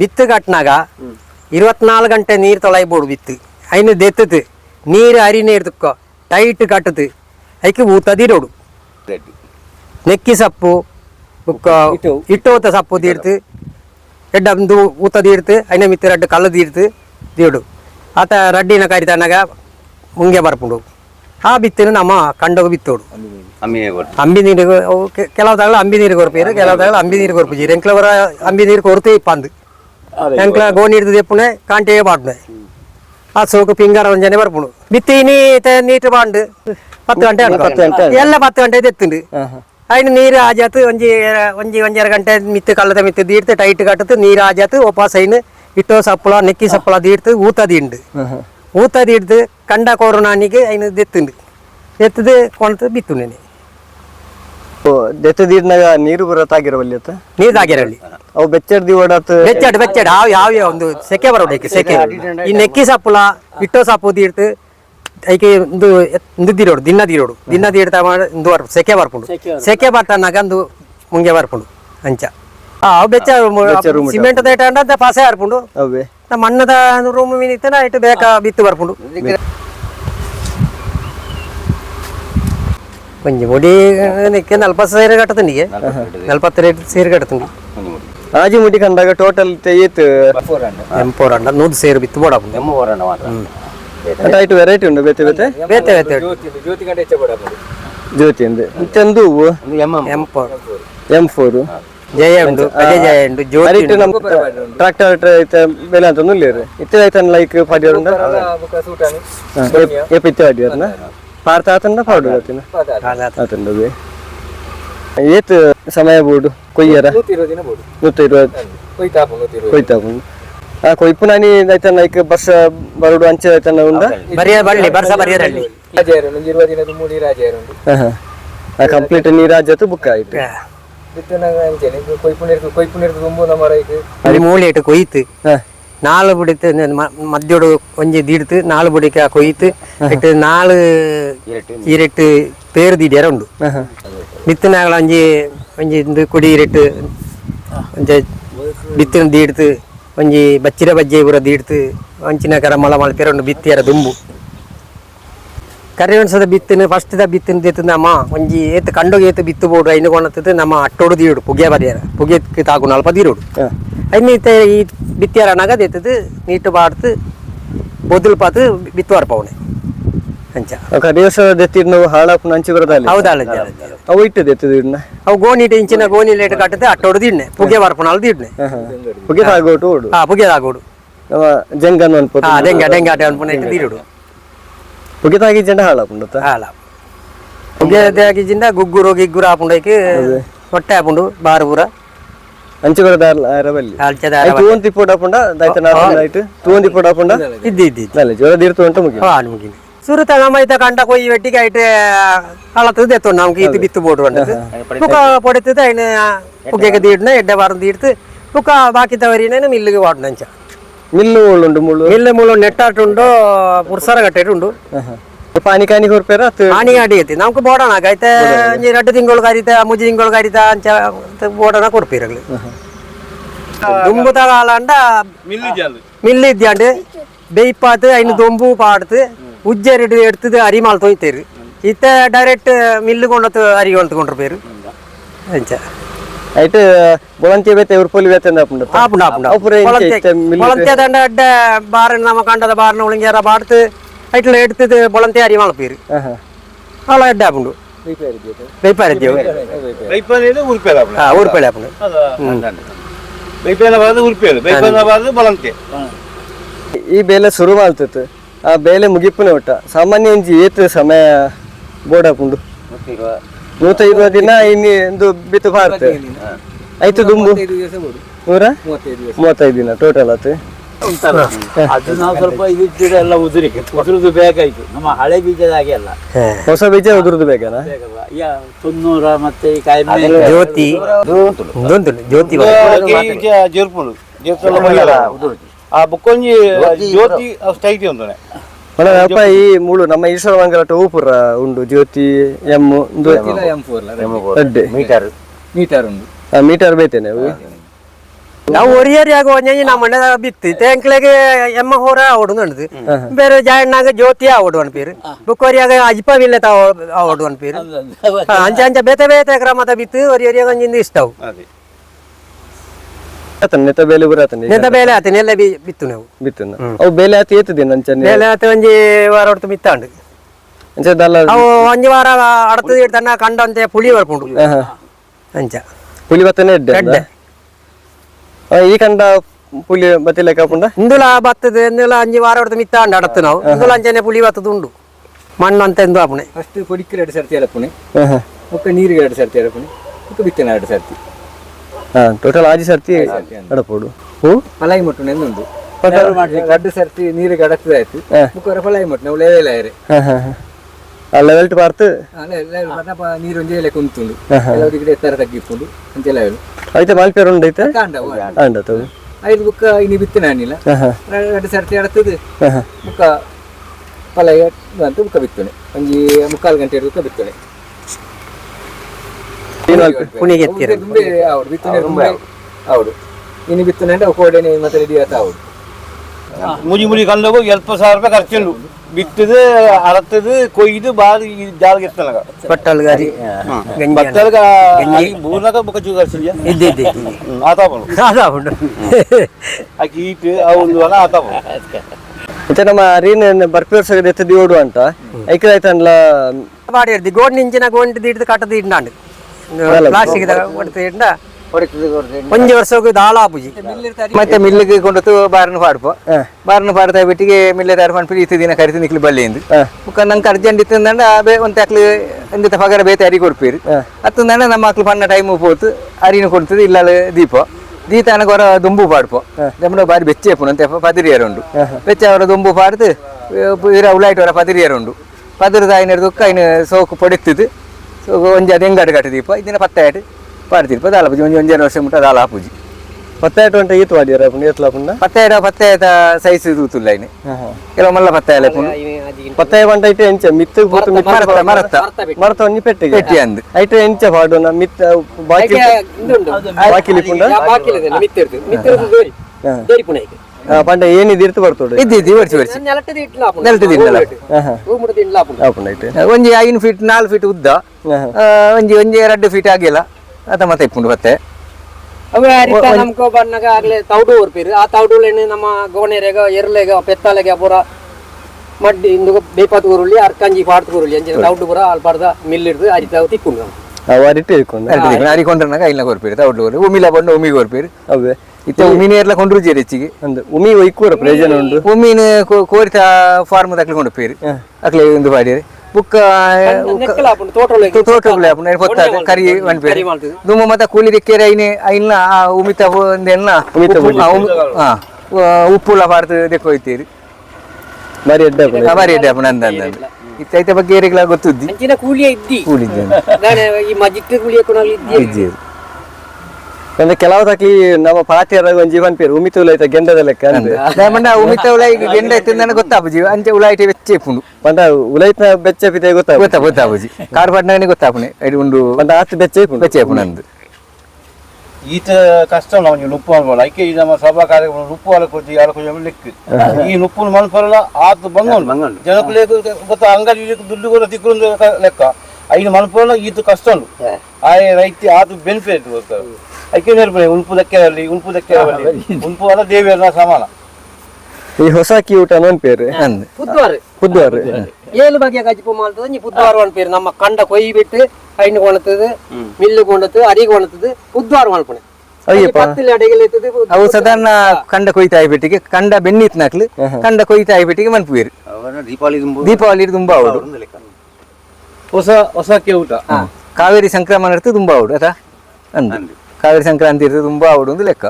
ಬಿತ್ತು ಕಟ್ಟನಾಗ ಇರವತ್ನಾಲ್ಕು ಗಂಟೆ ನೀರು ತೊಳೆಯಬೋಡು ಬಿತ್ತು. ಅಯ್ನ ದೆತ್ತದು ನೀರು ಅರಿನ ಇರ್ತಕ್ಕ ಟೈಟ್ ಕಟ್ಟದು ಅಕ್ಕಿ ಊತದಿರೋಡು. ನೆಕ್ಕಿ ಸಪ್ಪು ಇಟ್ಟೋತ ಸಪ್ಪು ತೀರ್ತು. ಎಡ್ಡ ಬಂದು ಊತ ತೀರ್ತು. ಅಯ್ನ ಮಿತ್ತ ರಡ್ಡು ಕಲ್ಲು ತೀರ್ತು. ದೀಡು ಆತ ರಡ್ಡಿನ ಕರಿ ತನಗ ಮುಂಗೆ ಬರ್ಪುಡು. ಆ ಬಿತ್ತಿನ ನಮ್ಮ ಕಂಡ ಬಿತ್ತೋಡು. ಅಂಬಿ ನೀರು. ಕೆಲವು ತಗೊಳ್ಳ ಅಂಬಿ ನೀರು ಕೊರಪಿರು ಕೆಲವು ತಗೊಳ್ಳ ಅಂಬಿ ನೀರು ಕೊರಪಿರು ಎಂಕ್ಲವರ ಅಂಬಿ ನೀರು ಕೊರತೆ ಇಪ್ಪಂದು ಎಂಕ್ಲ ಗೋಣಿ ಹಿಡಿದು ದೇಪುಣೆ ಕಾಂಟೆಯ ಬಾಡ್ನೆ. ಆ ಸೋಕ ಪಿಂಗಾರ ಒಂಜನೆ ಬರ್ಪುಣು. ಬಿತ್ತೀನಿ ನೀಟು ಬಾಂಡ್. ಪತ್ತು ಗಂಟೆ ಎಲ್ಲ ಪತ್ತು ಗಂಟೆ ಎತ್ತಿಂಡು ಅಯ್ಯ ನೀರು ಆಜಾತ್ ಒಂಜಿ ಒಂಜಿ ಒಂಜರ ಗಂಟೆ ಮಿತ್ತು ಕಳ್ಳದ ಮಿತ್ತು ದೀರ್ತು ಟೈಟ್ ಕಟ್ಟತ್ ನೀರು ಆಜಾತ್ ಉಪವಾಸ ಐನ್ ಇಟ್ಟೋ ಸಪ್ಪಳ ನೆಕ್ಕಿ ಸಪ್ಪಳ ದೀರ್ತು ಊತ ದೀಂಡು. ಊತ ಕಂಡ ಕೋರು ನಾನಿಗೆ ಅಯ್ನ ದೆತ್ತಿಂಡು ಎತ್ತದೆ ಕೊಣ್ತು ಬಿತ್ತು ನೆನೆ ದೆತ್ತ ನೀರ್ನಾಗ ನೀರು ಬರತ್ತಾಗಿರವಲ್ಲಿ ಅತ್ತ? ನೀರು ತಾಗಿರಲಿ ಅವು ಬೆಚ್ಚಡ್ದಿ ಓಡಾತ ಬೆಚ್ಚಡ್ ಬೆಚ್ಚಡ್ ಯಾವ ಯಾವ ಒಂದು ಸೆಕೆ ಬರೋಡಕ್ಕೆ ಸೆಕೆ. ಈ ನೆಕ್ಕಿ ಸಾಪುಲ ಇಟ್ಟೋ ಸಾಪು ತೀರ್ತು ಐಕೆ ಒಂದು ಒಂದು ದೀರೋಡು ದಿನ ದೀರೋಡು ದಿನ ತೀರ್ತಾ ಮಾಡಿ ಒಂದು ಬರ್ಪು ಸೆಕೆ ಬರ್ಪುಂಡು. ಸೆಕೆ ಬರ್ತಾನಾಗ ಅಂದು ಮುಂಗೆ ಬರ್ಪುಂಡು ಅಂಚ. ಆ ಅವು ಬೆಚ್ಚ ಸಿಮೆಂಟ್ ದೇಟ ಅಂತ ಪಾಸೆ ಹರ್ಪುಂಡು. ಮಣ್ಣದ ರೂಮ್ ಮೀನಿತ್ತನ ಇಟ್ಟು ಬೇಕಾ ಬಿತ್ತು ಬರ್ಪುಂಡು. ಮುಡಿ ನಿಕ್ಕೆ ನಲ್ಪತ್ತು ಸೇರು ಕಟ್ಟತನಿಗೆ ನಲ್ಪತ್ತು ರೇಟ್ ಸೇರು ಕಟ್ಟತಂಗಿ ಆಜಿ ಮುಡಿ ಕಂಡಾಗ ಟೋಟಲ್ ತೆಯ್ಯಿತ್ತು ಎಂಪೋರಂಡ ನೂರು ಸೇರು ಬಿತ್ತು ಬೋಡ ಟೈಟ್ ವೆರೈಟಿ ಉಂಟು ಬೇತೆ ಬೇತೆ? ಬೇತೆ ಬೇತೆ. ಜ್ಯೋತಿ ಅಂದೆ ಚಂದು ಹೂವು? ಎಂಪೋರ್ ಎಂ ಫೋರ್ ಜಯ ಉಂಟು ಅದೇ ಜಯ ಜ್ಯೋತಿ ಟ್ರಾಕ್ಟರ್ ಬೆಲೆ ಅಂತ ನುಲ್ಲಿರು ಇತ್ತೆ ಆಯ್ತಾನ ಲೈಕ್ ಪಡಿಯೋರ್ನ ಎಪ್ಪ ಇತ್ತೆ ಪಡಿಯೋರ್ನ ಪಾರ್ತ ಆತಂಡ ಪಾಡು ಆತಿನ ಆತನ ಆತಂಡದು ಏತ್ ಸಮಯ ಬೋಡು ಕೊಯ್ಯರ? ನೂತಿರೋ ದಿನ ಬೋಡು ನೂತ ಇರುವತ್ತು. ಕೊಯ್ತಾಪ ನೂತಿರೋ ಕೊಯ್ತಾ ಬಂದು ಆ ಕೊಯ್ಪು ನಾನಿ ಆಯ್ತನ ಈಗ ಬರ್ಷ ಬರುಡು ಅಂಚೆ ಆಯ್ತನ ಉಂಡ? ಬರಿಯ ಬಳ್ಳಿ ಬರ್ಸ ಬರಿಯರಲ್ಲಿ ಆ ಕಂಪ್ಲೀಟ್ ನೀರಾಜತ್ತು ಬುಕ್ ಆಯ್ತು. ಕೊಯ್ಪು ನೀರು ಕೊಯ್ಪು ನೀರು ತುಂಬ ನಮ್ಮ ಮೂಲೆ ಇಟ್ಟು ಕೊಯ್ತು. ಹಾ ನಾಲು ಬಿಡಿತು ಮದ್ಯೋಡು ಒಂಜಿ ದೀಡ್ತು ನಾಲು ಬಿಡಿಕ ಕೊಯ್ತು ಇಟ್ಟು ನಾಲು ಈರೆಟ್ಟು ಪೇರು ದೀಡ್ಯಾರ ಉಂಡು ಹಾ ಹಾ ಬಿತ್ತನಾಗಳ ಒಂಜಿ ಒಂಜಿ ಇಂದು ಕುಡಿ ಇರೆಟ್ಟು ಒಂಜಿ ಬಿತ್ತಿನ ದೀಡ್ತು ಒಂಜಿ ಬಚ್ಚಿರ ಬಜ್ಜೆ ಪೂರ ದೀಡ್ತು ಅಂಚಿನ ಕರ ಮಳ ಮಲ್ಪೆರ ಉಂಡು ಬಿತ್ತಿಯರ ದುಂಬು ಕರಿಮೆಣಸದ ಬಿತ್ತಿನ ಫಸ್ಟ್ ದ ಬಿತ್ತಿನ ದೇತು ನಮ್ಮ ಒಂಜಿ ಏತ್ ಕಂಡೋಗಿ ಏತ್ ಬಿತ್ತು ಬೋಡು ಐನು ಕೊಣತದು ನಮ್ಮ ಅಟ್ಟೋಡು ದೀಡು ಪುಗೆ ಬರಿಯಾರ ಪುಗೆ ತಾಕು ನಲ್ಪ ದೀರೋಡು ಬಿತ್ತಿಯಾರ ನಗ ದೇತದು ನೀಟು ಬಾಡ್ತು ಬೊದ್ದುಲು ಪಾತು ಬಿತ್ತುವಾರ ಪವಣೆ ಅಂಚ ఒక ದಿವಸ ದೆತ್ತಿಡ್ ನಾವು ಹಾಳಾಪು ನಂಚಿ ಬರದಲ್ಲಿ ಹೌದಾಳ ಅವು ಇಟ್ಟು ದೆತ್ತದು ಇಡ್ನ ಅವು ಗೋಣಿಟ್ಟು ಇಂಚಿನ ಗೋಣಿ ಲೇಟ್ ಕಟ್ಟದೆ ಅಟ್ಟೋಡು ಇಡ್ನೆ ಪುಗೆ ಬರ್ಪಣಾಲ್ ದಿಡ್ನೆ ಪುಗೆ ತಾಗೋಟು ಓಡು ಹಾ ಪುಗೆ ತಾಗೋಡು ನಮ್ಮ ಜಂಗನ್ ಅನ್ಪು ಹಾ ದೆಂಗ ದೆಂಗ ಅಟೆ ಅನ್ಪುನ ಇಟ್ಟು ತೀರುಡು ಪುಗೆ ತಾಗಿ ಜಂಡ ಹಾಳಾಪುಂಡತ್ತ ಹಾಲ ಪುಗೆ ಆಗಿಜಿಂದ ಗುಗ್ಗುರು ಗಿಗ್ಗುರು ಆಪುಂಡೈಕ್ ಹೊಟ್ಟೆ ಆಪುಂಡು ಬಾರು ಪೂರ ಅಂಚಿ ಬರದಾರ ಅರಬಲ್ಲಿ ಆಲ್ಚದ ಐ ತೂಂತಿ ಪೋಡಾಪುಂಡ ದೈತ ನಾರ್ಮಲ್ ಆಯ್ತು ತೂಂತಿ ಪೋಡಾಪುಂಡ ಇದ್ದಿ ಇದ್ದಿ ನಲ್ಲ ಜೋರ ದೀರ್ತು ಉಂಟು ಮುಗಿ ಹಾ ಮುಗಿನಿ ಸುರುತ ನಮ್ಮೈತ ಕಂಡ ಕೊಯ್ಯಿ வெட்டிக்கு ಆಯ್ತು ಹಳತದ ಎತ್ತು ನಮ್ಗೆ ಇದು ಬಿತ್ತು ಬೋಡು ಬಂದದ್ದು ಮುಖ ಪೊಡಿತದ ಐನ ಪುಗೆಗೆ ದೀಡ್ನ ಎಡ್ಡೆ ಬಾರ ದೀಡ್ತು ಮುಖ ಬಾಕಿ ತವರಿನೇನು ಮಿಲ್ಲಿಗೆ ವಾಡ್ನಂಚ ಮಿಲ್ಲು ಉಳ್ಳುಂಡು ಮುಳ್ಳು ಮಿಲ್ಲು ಮುಳ್ಳು ನೆಟ್ಟಾಟುಂಡು ಪುರ್ಸರ ಗಟ್ಟೆಟುಂಡು ಪಾನಿ ಕಾನಿ ಹೊರ್ಪೇರ ಆನಿ ಅಡಿ ಐತಿ ನಮ್ಗೆ ಬೋಡಣ ಆಯ್ತೆ ಒಂಜಿ ಎರಡು ತಿಂಗಳು ಕರಿತ ಮುಜಿ ತಿಂಗಳು ಕರಿತ ಅಂಚ ಬೋಡಣ ಕೊಡ್ಪಿರಗ್ಲಿ ದುಂಬು ತಗಾಲ ಅಂಡ ಮಿಲ್ಲಿ ಜಾಲು ಮಿಲ್ಲು ಇದ್ಯಾಂಡು ಬೆಯ್ಪಾತು ಐನು ದೊಂಬು ಪಾಡ್ತು ಉಜ್ಜೆರಡು ಎಡ್ತದು ಅರಿಮಾಲ್ ತೊಯ್ತೇರು ಇತ್ತ ಡೈರೆಕ್ಟ್ ಮಿಲ್ಲು ಕೊಂಡತ್ತು ಅರಿ ಕೊಂಡ್ಕೊಂಡ್ರ ಪೇರು ಅಂಚ అయితే బొలంతి వేతే ఎవరు పొలి వేతే అప్పుడు ಆಪುಂಡ ಆಪುಂಡ ಅಪುರ ಇಂಚೆ ಇತ್ತೆ ಮಿಲ್ಲು ಬೊಳಂತೆ ದಂಡ ಅಡ್ಡ ಬಾರ ನಮ್ಮ ಕಂಡದ ಬಾರ್ನ ಉಳಿಂಗ್ಯಾರ ಬಾಡ್ತು ಐಟ್ಲ ಎಡ್ತದು ಬೊಳಂತೆ ಅರಿಮಾಲ್ ಪೇರು ಅಲ್ಲ ಎಡ್ಡ ಆಪುಂಡು ಬೆಯ್ಪಾರಿದ್ದೇವು ಬೈಪನೇದು ಉರ್ಪೇಲ ಹಾ ಊರ್ಪೇಳೆ ಬಲಂತೆ ಈ ಬೇಲೆ ಶುರು ಮಾಡ್ತಿತ್ತು ಆ ಬೇಲೆ ಮುಗಿಪುನೆ ಒಟ್ಟ ಸಾಮಾನ್ಯ ಇಂಜಿ ಏತ್ ಸಮಯ ಬೋಡಾಪುಂಡು ನೂತ ಇರುವ ದಿನ ಇನ್ನು ಒಂದು ಬಿತ್ತು ಬಾರ್ತೆ ಆಯ್ತು ದುಂಬು ನೂರ ಮೂವತ್ತೈದು ದಿನ ಟೋಟಲ್ ಉಂಟಲ್ಲ ಅದು ನಾವು ಸ್ವಲ್ಪ ಇದು ಗಿಡ ಎಲ್ಲ ಉದುರಿಗೆ ಉದುರುದು ಬೇಕಾಯ್ತು ನಮ್ಮ ಹಳೆ ಬೀಜದ ಹಾಗೆ ಅಲ್ಲ. ಹೊಸ ಬೀಜ ಉದುರುದು ಬೇಕಲ್ಲ ಬೇಕಲ್ಲ. ಮತ್ತೆ ಈ ಕಾಯಿ ಮೇಲೆ ಜ್ಯೋತಿ. ದೊಂತುಲು ಜ್ಯೋತಿ ಜೇರ್ಪುಳು ಜೇರ್ಪುಳ ಆ ಬೊಕ್ಕೊಂಜಿ ಜ್ಯೋತಿ ಸ್ಟೈಟಿ ಉಂಟನೆ ಮನೆ ಅಪ್ಪ ಈ ಮೂಳು ನಮ್ಮ ಈಶ್ವರ ಮಂಗಲ ಟೋಪುರ ಉಂಡು Jyothi M Jyothi M four ಅಡ್ಡೆ. Metre. Metre ಉಂಟು. ಮೀಟರ್ ಬೇತೇನೆ ಅವು ನಾವು ಒರಿಯರಿ ಆಗುವ ನಮ್ಮ ಮಣ್ಣದಾಗ ಬಿತ್ತು. ತೆಂಕ್ಲೆಗೆ ಎಮ್ಮ ಹೋರ ಓಡುನಂಡು ಬೇರೆ ಜಾಯಣ್ಣಾಗ ಜ್ಯೋತಿ ಓಡುವನ್ ಪೀರು. ಬುಕ್ಕೊರಿಯಾಗ ಅಜ್ಪವಿಲ್ಲ ತಾವ ಓಡುವನ್ ಪೀರು. ಅಂಚ ಅಂಚ ಬೇತೆ ಬೇತೆ ಕ್ರಮದ ಬಿತ್ತು. ಒರಿಯರಿಯಾಗ ಒಂಜಿಂದ ಇಷ್ಟವು ನೆತ ಬೇಲೆ ಬರತನೆ ನೆತ ಬೇಲೆ ಆತನೆ ಎಲ್ಲ ಬಿತ್ತು ನಾವು. ಬಿತ್ತು ಅವು ಬೇಲೆ ಆತ ಏತದೆ ನಂಚ ಬೇಲೆ ಆತ ಒಂಜಿ ವಾರ ಹೊಡ್ತು ಬಿತ್ತಾಂಡು. ಅವು ಒಂಜಿ ವಾರ ಅಡತದ ಇಡ್ತಾನ ಕಂಡಂತೆ ಪುಳಿ ಬರ್ಕೊಂಡು ಅಂಚ. ಪುಳಿ ಬತ್ತನೆ ಎಡ್ಡೆ ഈ കണ്ട പുലി ബത്തിലേക്കാപ്പുണ്ട് ಇಂದುಲ ಬತ್ತದ ಇಂದುಲ ಅಂಜಿ ವಾರ ಹೊಡೆದ ಮಿತ್ತಾಂಡ ಅಡತ್ತು ನಾವು. ಇಂದುಲ ಅಂಜನೆ ಪುಳಿ ಬತ್ತದ ಉಂಡು. ಮಣ್ಣು ಅಂತ ಎಂದು ಆಪಣೆ ಫಸ್ಟ್ ಕೊಡಿಕ್ಕೆ ಎರಡು ಸರ್ತಿ ಎಳಪುಣೆ ಒಕ್ಕ ನೀರಿಗೆ ಎರಡು ಸರ್ತಿ ಎಳಪುಣೆ ಒಕ್ಕ ಬಿತ್ತನೆ ಎರಡು ಸರ್ತಿ. ಟೋಟಲ್ ಆಜಿ ಸರ್ತಿ ಅಡಪೋಡು ಹೂ? ಪಲಾಯಿ ಮಟ್ಟಣೆ ಎಂದೊಂದು ಎರಡು ಸರ್ತಿ ನೀರಿಗೆ ಅಡಕ್ತದಾಯ್ತು ಮುಖವರ ಪಲಾಯಿ ಮಟ್ಟಣೆ ಅವಳು ಎಳೆಯಲಾಯರೆ ಲೇವೇಲ ಆಯ್ರೆ ಆ ಲೆವೆಲ್ ಟು ಬಾರ್ತ್ ನೀರು ಒಂಜಿ ಎಲೆ ಕುಂತುಂಡು ಕೆಲವರಿಗೆ ಗಿಡ ಎತ್ತರ ತಗ್ಗಿಪ್ಪುಂಡು ಅಂತೆಲ್ಲ ಹೇಳು అయితే మాలిపేరు ఉండైతే ಕಾಂಡ అండదు ಐದು ಬುಕ್ಕ ಇನ್ನು ಬಿತ್ತನೆ ಅನ್ನಿಲ್ಲ ಎರಡು ಸರ್ತಿ ಅಡತದು ಮುಖ ಫಲಾಯಿ ಅಂತ ಮುಖ ಬಿತ್ತನೆ ಒಂಜಿ ಮುಕ್ಕಾಲು ಗಂಟೆ ಬುಕ್ಕ ಬಿತ್ತನೆ ಕುಣಿಗೆ ಎತ್ತಿರ ದುಂಬೆ ಆವಡು ಬಿತ್ತನೆ ದುಂಬೆ ಆವಡು ಇನ್ನು ಬಿತ್ತನೆ ಅಂದ್ರೆ ಅವು ಕೋಡೆನೆ ಮತ್ತೆ ರೆಡಿ ಆತ ಆವಡು ಮುಜಿ ಮುಜಿ ಕಂಡೋಗು ಎಲ್ಪ ಸಾವಿರ ರೂಪಾಯಿ ಖರ್ಚುಂಡು ಬಿಟ್ಟಿದೆ ಅರತಿದೆ ಕೊಯ್ದು ಬಾ ಇದು ಜಾಲ ಗೆತನಗಳ ಪಟ್ಟಲ್ గారి ಗಂಗಾ ಪಟ್ಟಲ್ ಗಾ ಗಂಗಾ ಭೂನಕ ಬಕ ಚುಗರ್ಸಿನಾ ಇದೆ ಇದೆ ಮಾತಾಪೋ ಆ ಒಂದು ವನ ಮಾತಾಪೋ ಅಂತ ನಮ್ಮ ರೀನ್ ಬರ್ಕೇರ್ ಸಾಗಿದಿತ್ತೆ ಓಡು ಅಂತ. ಐಕ ರೈತನla ವಾಡಿದಿ ಗೋಡ ನಿಂಜನ ಗೊಂಡಿ ದಿಡ್ದ ಕಟ್ ದಿಂಡಾಂಡು প্লাಸ್ಟಿಕ್ ದೆ ಒಡ್ತೇಂಡಾ ಒಂಜಿ ವರ್ಷಕ್ಕೆ ದಾಳ ಆಪುಜಿ ಮತ್ತೆ ಮಿಲ್ಲಿಗೆ ಕೊಂಡತು ಬಾರನ್ನು ಪಾಡ್ಪ. ಬಾರನ್ನು ಪಾಡ್ತಾ ಬಿಟ್ಟಿಗೆ ಮಿಲ್ಲೆ ತಯಾರು ಮಾಡ್ಬಿಟ್ಟು ಇತ್ತು ದಿನ ಕರಿತು ನಿಕ್ಲಿ ಬಳ್ಳಿಯಿಂದ ಮುಖ ನಂಗೆ ಅರ್ಜೆಂಟ್ ಇತ್ತಂದಂಡ ಬೇ ಒಂದು ಅಕ್ಲು ಎಂದಿತ್ತ ಪಗಾರ ಬೇತೆ ಅರಿ ಕೊಡ್ಪೀರು. ಅತ್ತಂದಂಡ ನಮ್ಮ ಮಕ್ಳು ಪಣ್ಣ ಟೈಮ್ ಪೋತು ಅರಿನು ಕೊಡ್ತದೆ ಇಲ್ಲ ದೀಪ. ದೀತಾನ ಹೊರ ದುಂಬು ಪಾಡ್ಪೋ. ನಮ್ಮ ಬಾರಿ ಬೆಚ್ಚೆ ಪುಣ ಅಂತ ಪದಿರಿಯರುಂಡು. ಬೆಚ್ಚ ಅವರ ದುಂಬು ಪಾಡ್ದು ಇರ ಉಲಾಯ್ಟ್ ಅವರ ಪದಿರಿಯರುಂಡು. ಪದಿರದ ಐನ ದುಃಖ ಐನ ಸೋಕು ಪೊಡೆಕ್ತದು ಸೊ ಒಂಜಿ ಅದು ಹೆಂಗಾಡು ಕಟ್ಟ ದೀಪ? ಇದನ್ನ ಪತ್ತಾಯ್ತು ಪಾಡ್ತೀರಿ ಪದಾಲ ಪೂಜೆ. ಒಂಜಿ ಒಂಜಿ ವರ್ಷ ಮುಟ್ಟ ದಾಲ ಪೂಜೆ. ಪತ್ತಾಯ್ತು ಅಂತ ಈತು ಮಾಡಿ ಸೈಜ್ ತೂತುಲ್ಲ ಇನ್ನು. ಕೆಲವು ಮಲ್ಲ ಪತ್ತಾಯಲ್ಲ ಪುಣ ಪತ್ತಾಯ ಬಂಟ ಐತೆ ಎಂಚ ಮಿತ್ತು ಬೂತು ಮಿತ್ತ ಮರತ ಮರತ. ಒಂದು ಒಂಜಿ ಪೆಟ್ಟಿಗೆ. ಪೆಟ್ಟಿ ಅಂದು. ಐತೆ ಎಂಚ ಪಾಡುನ ಮಿತ್ತ ಬಾಕಿ ಬಾಕಿಲಿ ಪುಂಡ ಆ, ಪಂಡ ಏನಿದ್ ಇರ್ತು ಬರ್ತೋಡು ಇದ್ದಿದ್ದಿ ವರ್ಷ ವರ್ಷ. ಒಂಜಿ ಐನು ಫೀಟ್ ನಾಲ್ಕು ಫೀಟ್ ಉದ್ದ. ಒಂದು ಒಂಜಿ ಒಂಜಿ ಎರಡು ಫೀಟ್ ಆಗಿಲ್ಲ. ಅದ ಮತ್ತೆ ಇಪ್ಪುಂಡು ಮತ್ತೆ ಅವೆ ಅರಿತ ನಮ್ಕೋ ಬಣ್ಣಗ ಆಗ್ಲೇ ತೌಡು ಓರ್ಪೀರು ಆ ತೌಡುಲೆನೆ ನಮ್ಮ ಗೋಣೆರೆಗ ಎರ್ಲೆಗ ಪೆತ್ತಾಲೆಗ ಪೂರ ಮಡ್ಡಿ ಇಂದು ಬೇಪತ್ ಗುರುಳಿ ಅರ್ಕಂಜಿ ಪಾಡ್ತ ಗುರುಳಿ ಅಂಚಿನ ತೌಡು ಪೂರ ಅಲ್ಪಾರ್ದ ಮಿಲ್ ಹಿಡ್ದು ಅರಿತ ತಿಕ್ಕೊಂಡು ಅವರಿಟ್ಟು ಇರ್ಕೊಂಡು ಅರಿಕೊಂಡ್ರನಾಗ ಐನ ಕೊರ್ಪೀರು ತೌಡು ಉಮಿಲ ಬಂದು ಉಮಿ ಕೊರ್ಪೀರು ಅವೇ ಇತ್ತ ಉಮಿನೇರ್ಲ ಕೊಂಡ್ರು ಜೇರಿ ಹೆಚ್ಚಿಗೆ ಅಂದ್ ಉಮಿ ಒಯ್ಕೂರ ಪ್ರಯೋಜನ ಉಂಡು ಉಮ್ಮಿನ ಕೋರಿತ ಫಾರ್ಮ್ ದಕ್ಲು ಕೊಂಡು ಪೇರು ಅಕ್ಲೆ ಒಂದು ಪಾಡಿರಿ ಅಪ್ಪ ಗೊತ್ತಾಗ ಕರಿ ಅನ್ಪೇರಿ ದುಮ್ಮ ಮತ್ತ ಕೂಲಿ ದಿಕ್ಕೇರಿ ಐನೆ ಐನ ಆ ಉಮಿತ ಒಂದೆಲ್ಲ ಉಪ್ಪುಲ ಪಾಡ್ದು ದೆಕ್ಕೋಯ್ತೀರಿ ಬಾರಿ ಎಡ್ಡ ಬಾರಿ ಅಪ್ಪ ನಂದ ಇತ್ತೈತೆ ಬಗ್ಗೆ ಏರಿಗಳ ಗೊತ್ತಿದ್ದಿ? ಕೂಲಿ ಕೂಲಿಯ ಇದ್ದಿ. ಕೂಲಿದ್ದೆ ನಾನು ಈ ಮಜಿಟ್ಟ ಕೂಲಿಯ ಕೊನಾಗ್ಲಿ ಇದ್ದಿ ಅಂದ್ರೆ ಕೆಲವು ತಕ್ಲಿ ನಮ್ಮ ಪಾತಿಯರ ಒಂದು ಜೀವನ್ ಪೇರು ಉಮಿ ತೂಲೈತ ಗೆಂಡದ ಲೆಕ್ಕ ಅಂದ್ರೆ ದಯಮಂಡ ಉಮಿತ ಈಗ ಗೆಂಡ ನನಗೆ ಗೊತ್ತಾಪುಜಿ ಅಂಚೆ ಉಳಾಯಿಟಿ ಬೆಚ್ಚೆ ಪುಂಡು. ಪಂಡ ಉಲೈತ ಬೆಚ್ಚೆ ಪಿತೆ ಗೊತ್ತಾ ಗೊತ್ತಾ ಗೊತ್ತಾಪುಜಿ ಕಾರ್ ಪಟ್ನಾಗನೆ ಗೊತ್ತಾಪುನೆ ಐದು ಉಂಡು ಪಂಡ? ಆತ್ ಬೆಚ್ಚೆ ಪುಂಡು. ಬೆಚ್ಚೆ ಪುಣ ಅಂದು ಈತ ಕಷ್ಟ ನಾವು ನುಪ್ಪು ಅನ್ಬೋದು ಐಕೆ ಈ ನಮ್ಮ ಸಭಾ ಕಾರ್ಯಕ್ರಮ ನುಪ್ಪು ಅಲ್ಲ ಕೊಚ್ಚಿ ಅಲ್ಲ ಕೊಂಚ ಲೆಕ್ಕ ಈ ನುಪ್ಪು ಮನ್ಪರಲ್ಲ ಆತು ಬಂಗೋನು ಜನಕ್ಕೆ ಗೊತ್ತಾ ಅಂಗಡಿ ದುಡ್ಡು ಕೂಡ ತಿಕ್ಕೊಂಡು ಲೆಕ್ಕ. ಐದು ಮನ್ಪರಲ್ಲ ಈತು ಕಷ್ಟ ಉಂಟು. ರೈತಿ ರೈತ ಆತು ಬೆನಿಫಿಟ್ ಗೊತ್ತಾರೆ ಐಕೆ ನೆರಪಣೆ ಉಂಪು ದಕ್ಕೆರಲ್ಲಿ ಉಂಪು ದಕ್ಕೆರಲ್ಲಿ ಉಂಪು ಅಲ್ಲ ದೇವಿಯಲ್ಲ ಸಮಾನ. ಈ ಹೊಸ ಕಿ ಊಟ ನೋನ್ ಪೇರು. ಅಂದು. ಬುಧವಾರ. ಬುಧವಾರ. ಏಳು ಬಗೆಯ ಗಜಿಪು ಮಾಡ್ತದೆ ನೀ ಬುಧವಾರ ಅನ್ಪೇರು ನಮ್ಮ ಕಂಡ ಕೊಯ್ ಬಿಟ್ಟು ಐನು ಕೊಣತದು ಮಿಲ್ಲು ಕೊಂಡತು ಅರಿ ಕೊಣತದು ಬುಧವಾರ ಮಾಡ್ಕೊಣೆ ಅವು ಸಾಧಾರಣ ಕಂಡ ಕೊಯ್ತಾಯಿ ಬಿಟ್ಟಿಗೆ ಕಂಡ ಬೆನ್ನಿತ್ ನಾಕ್ಲು ಕಂಡ ಕೊಯ್ತಾಯಿ ಬಿಟ್ಟಿಗೆ ಮನ್ಪುವೇರು ದೀಪಾವಳಿ ದೀಪಾವಳಿ ತುಂಬಾ ಅವರು ಹೊಸ ಹೊಸ ಊಟ. ಕಾವೇರಿ ಸಂಕ್ರಮಣ ಇರ್ತದೆ ತುಂಬಾ ಅವರು ಅದ. ಅಂದು. ಕಾವೇರಿ ಸಂಕ್ರಾಂತಿ ಇರ್ತದೆ ತುಂಬಾ ಅವಡು ಒಂದು ಲೆಕ್ಕ.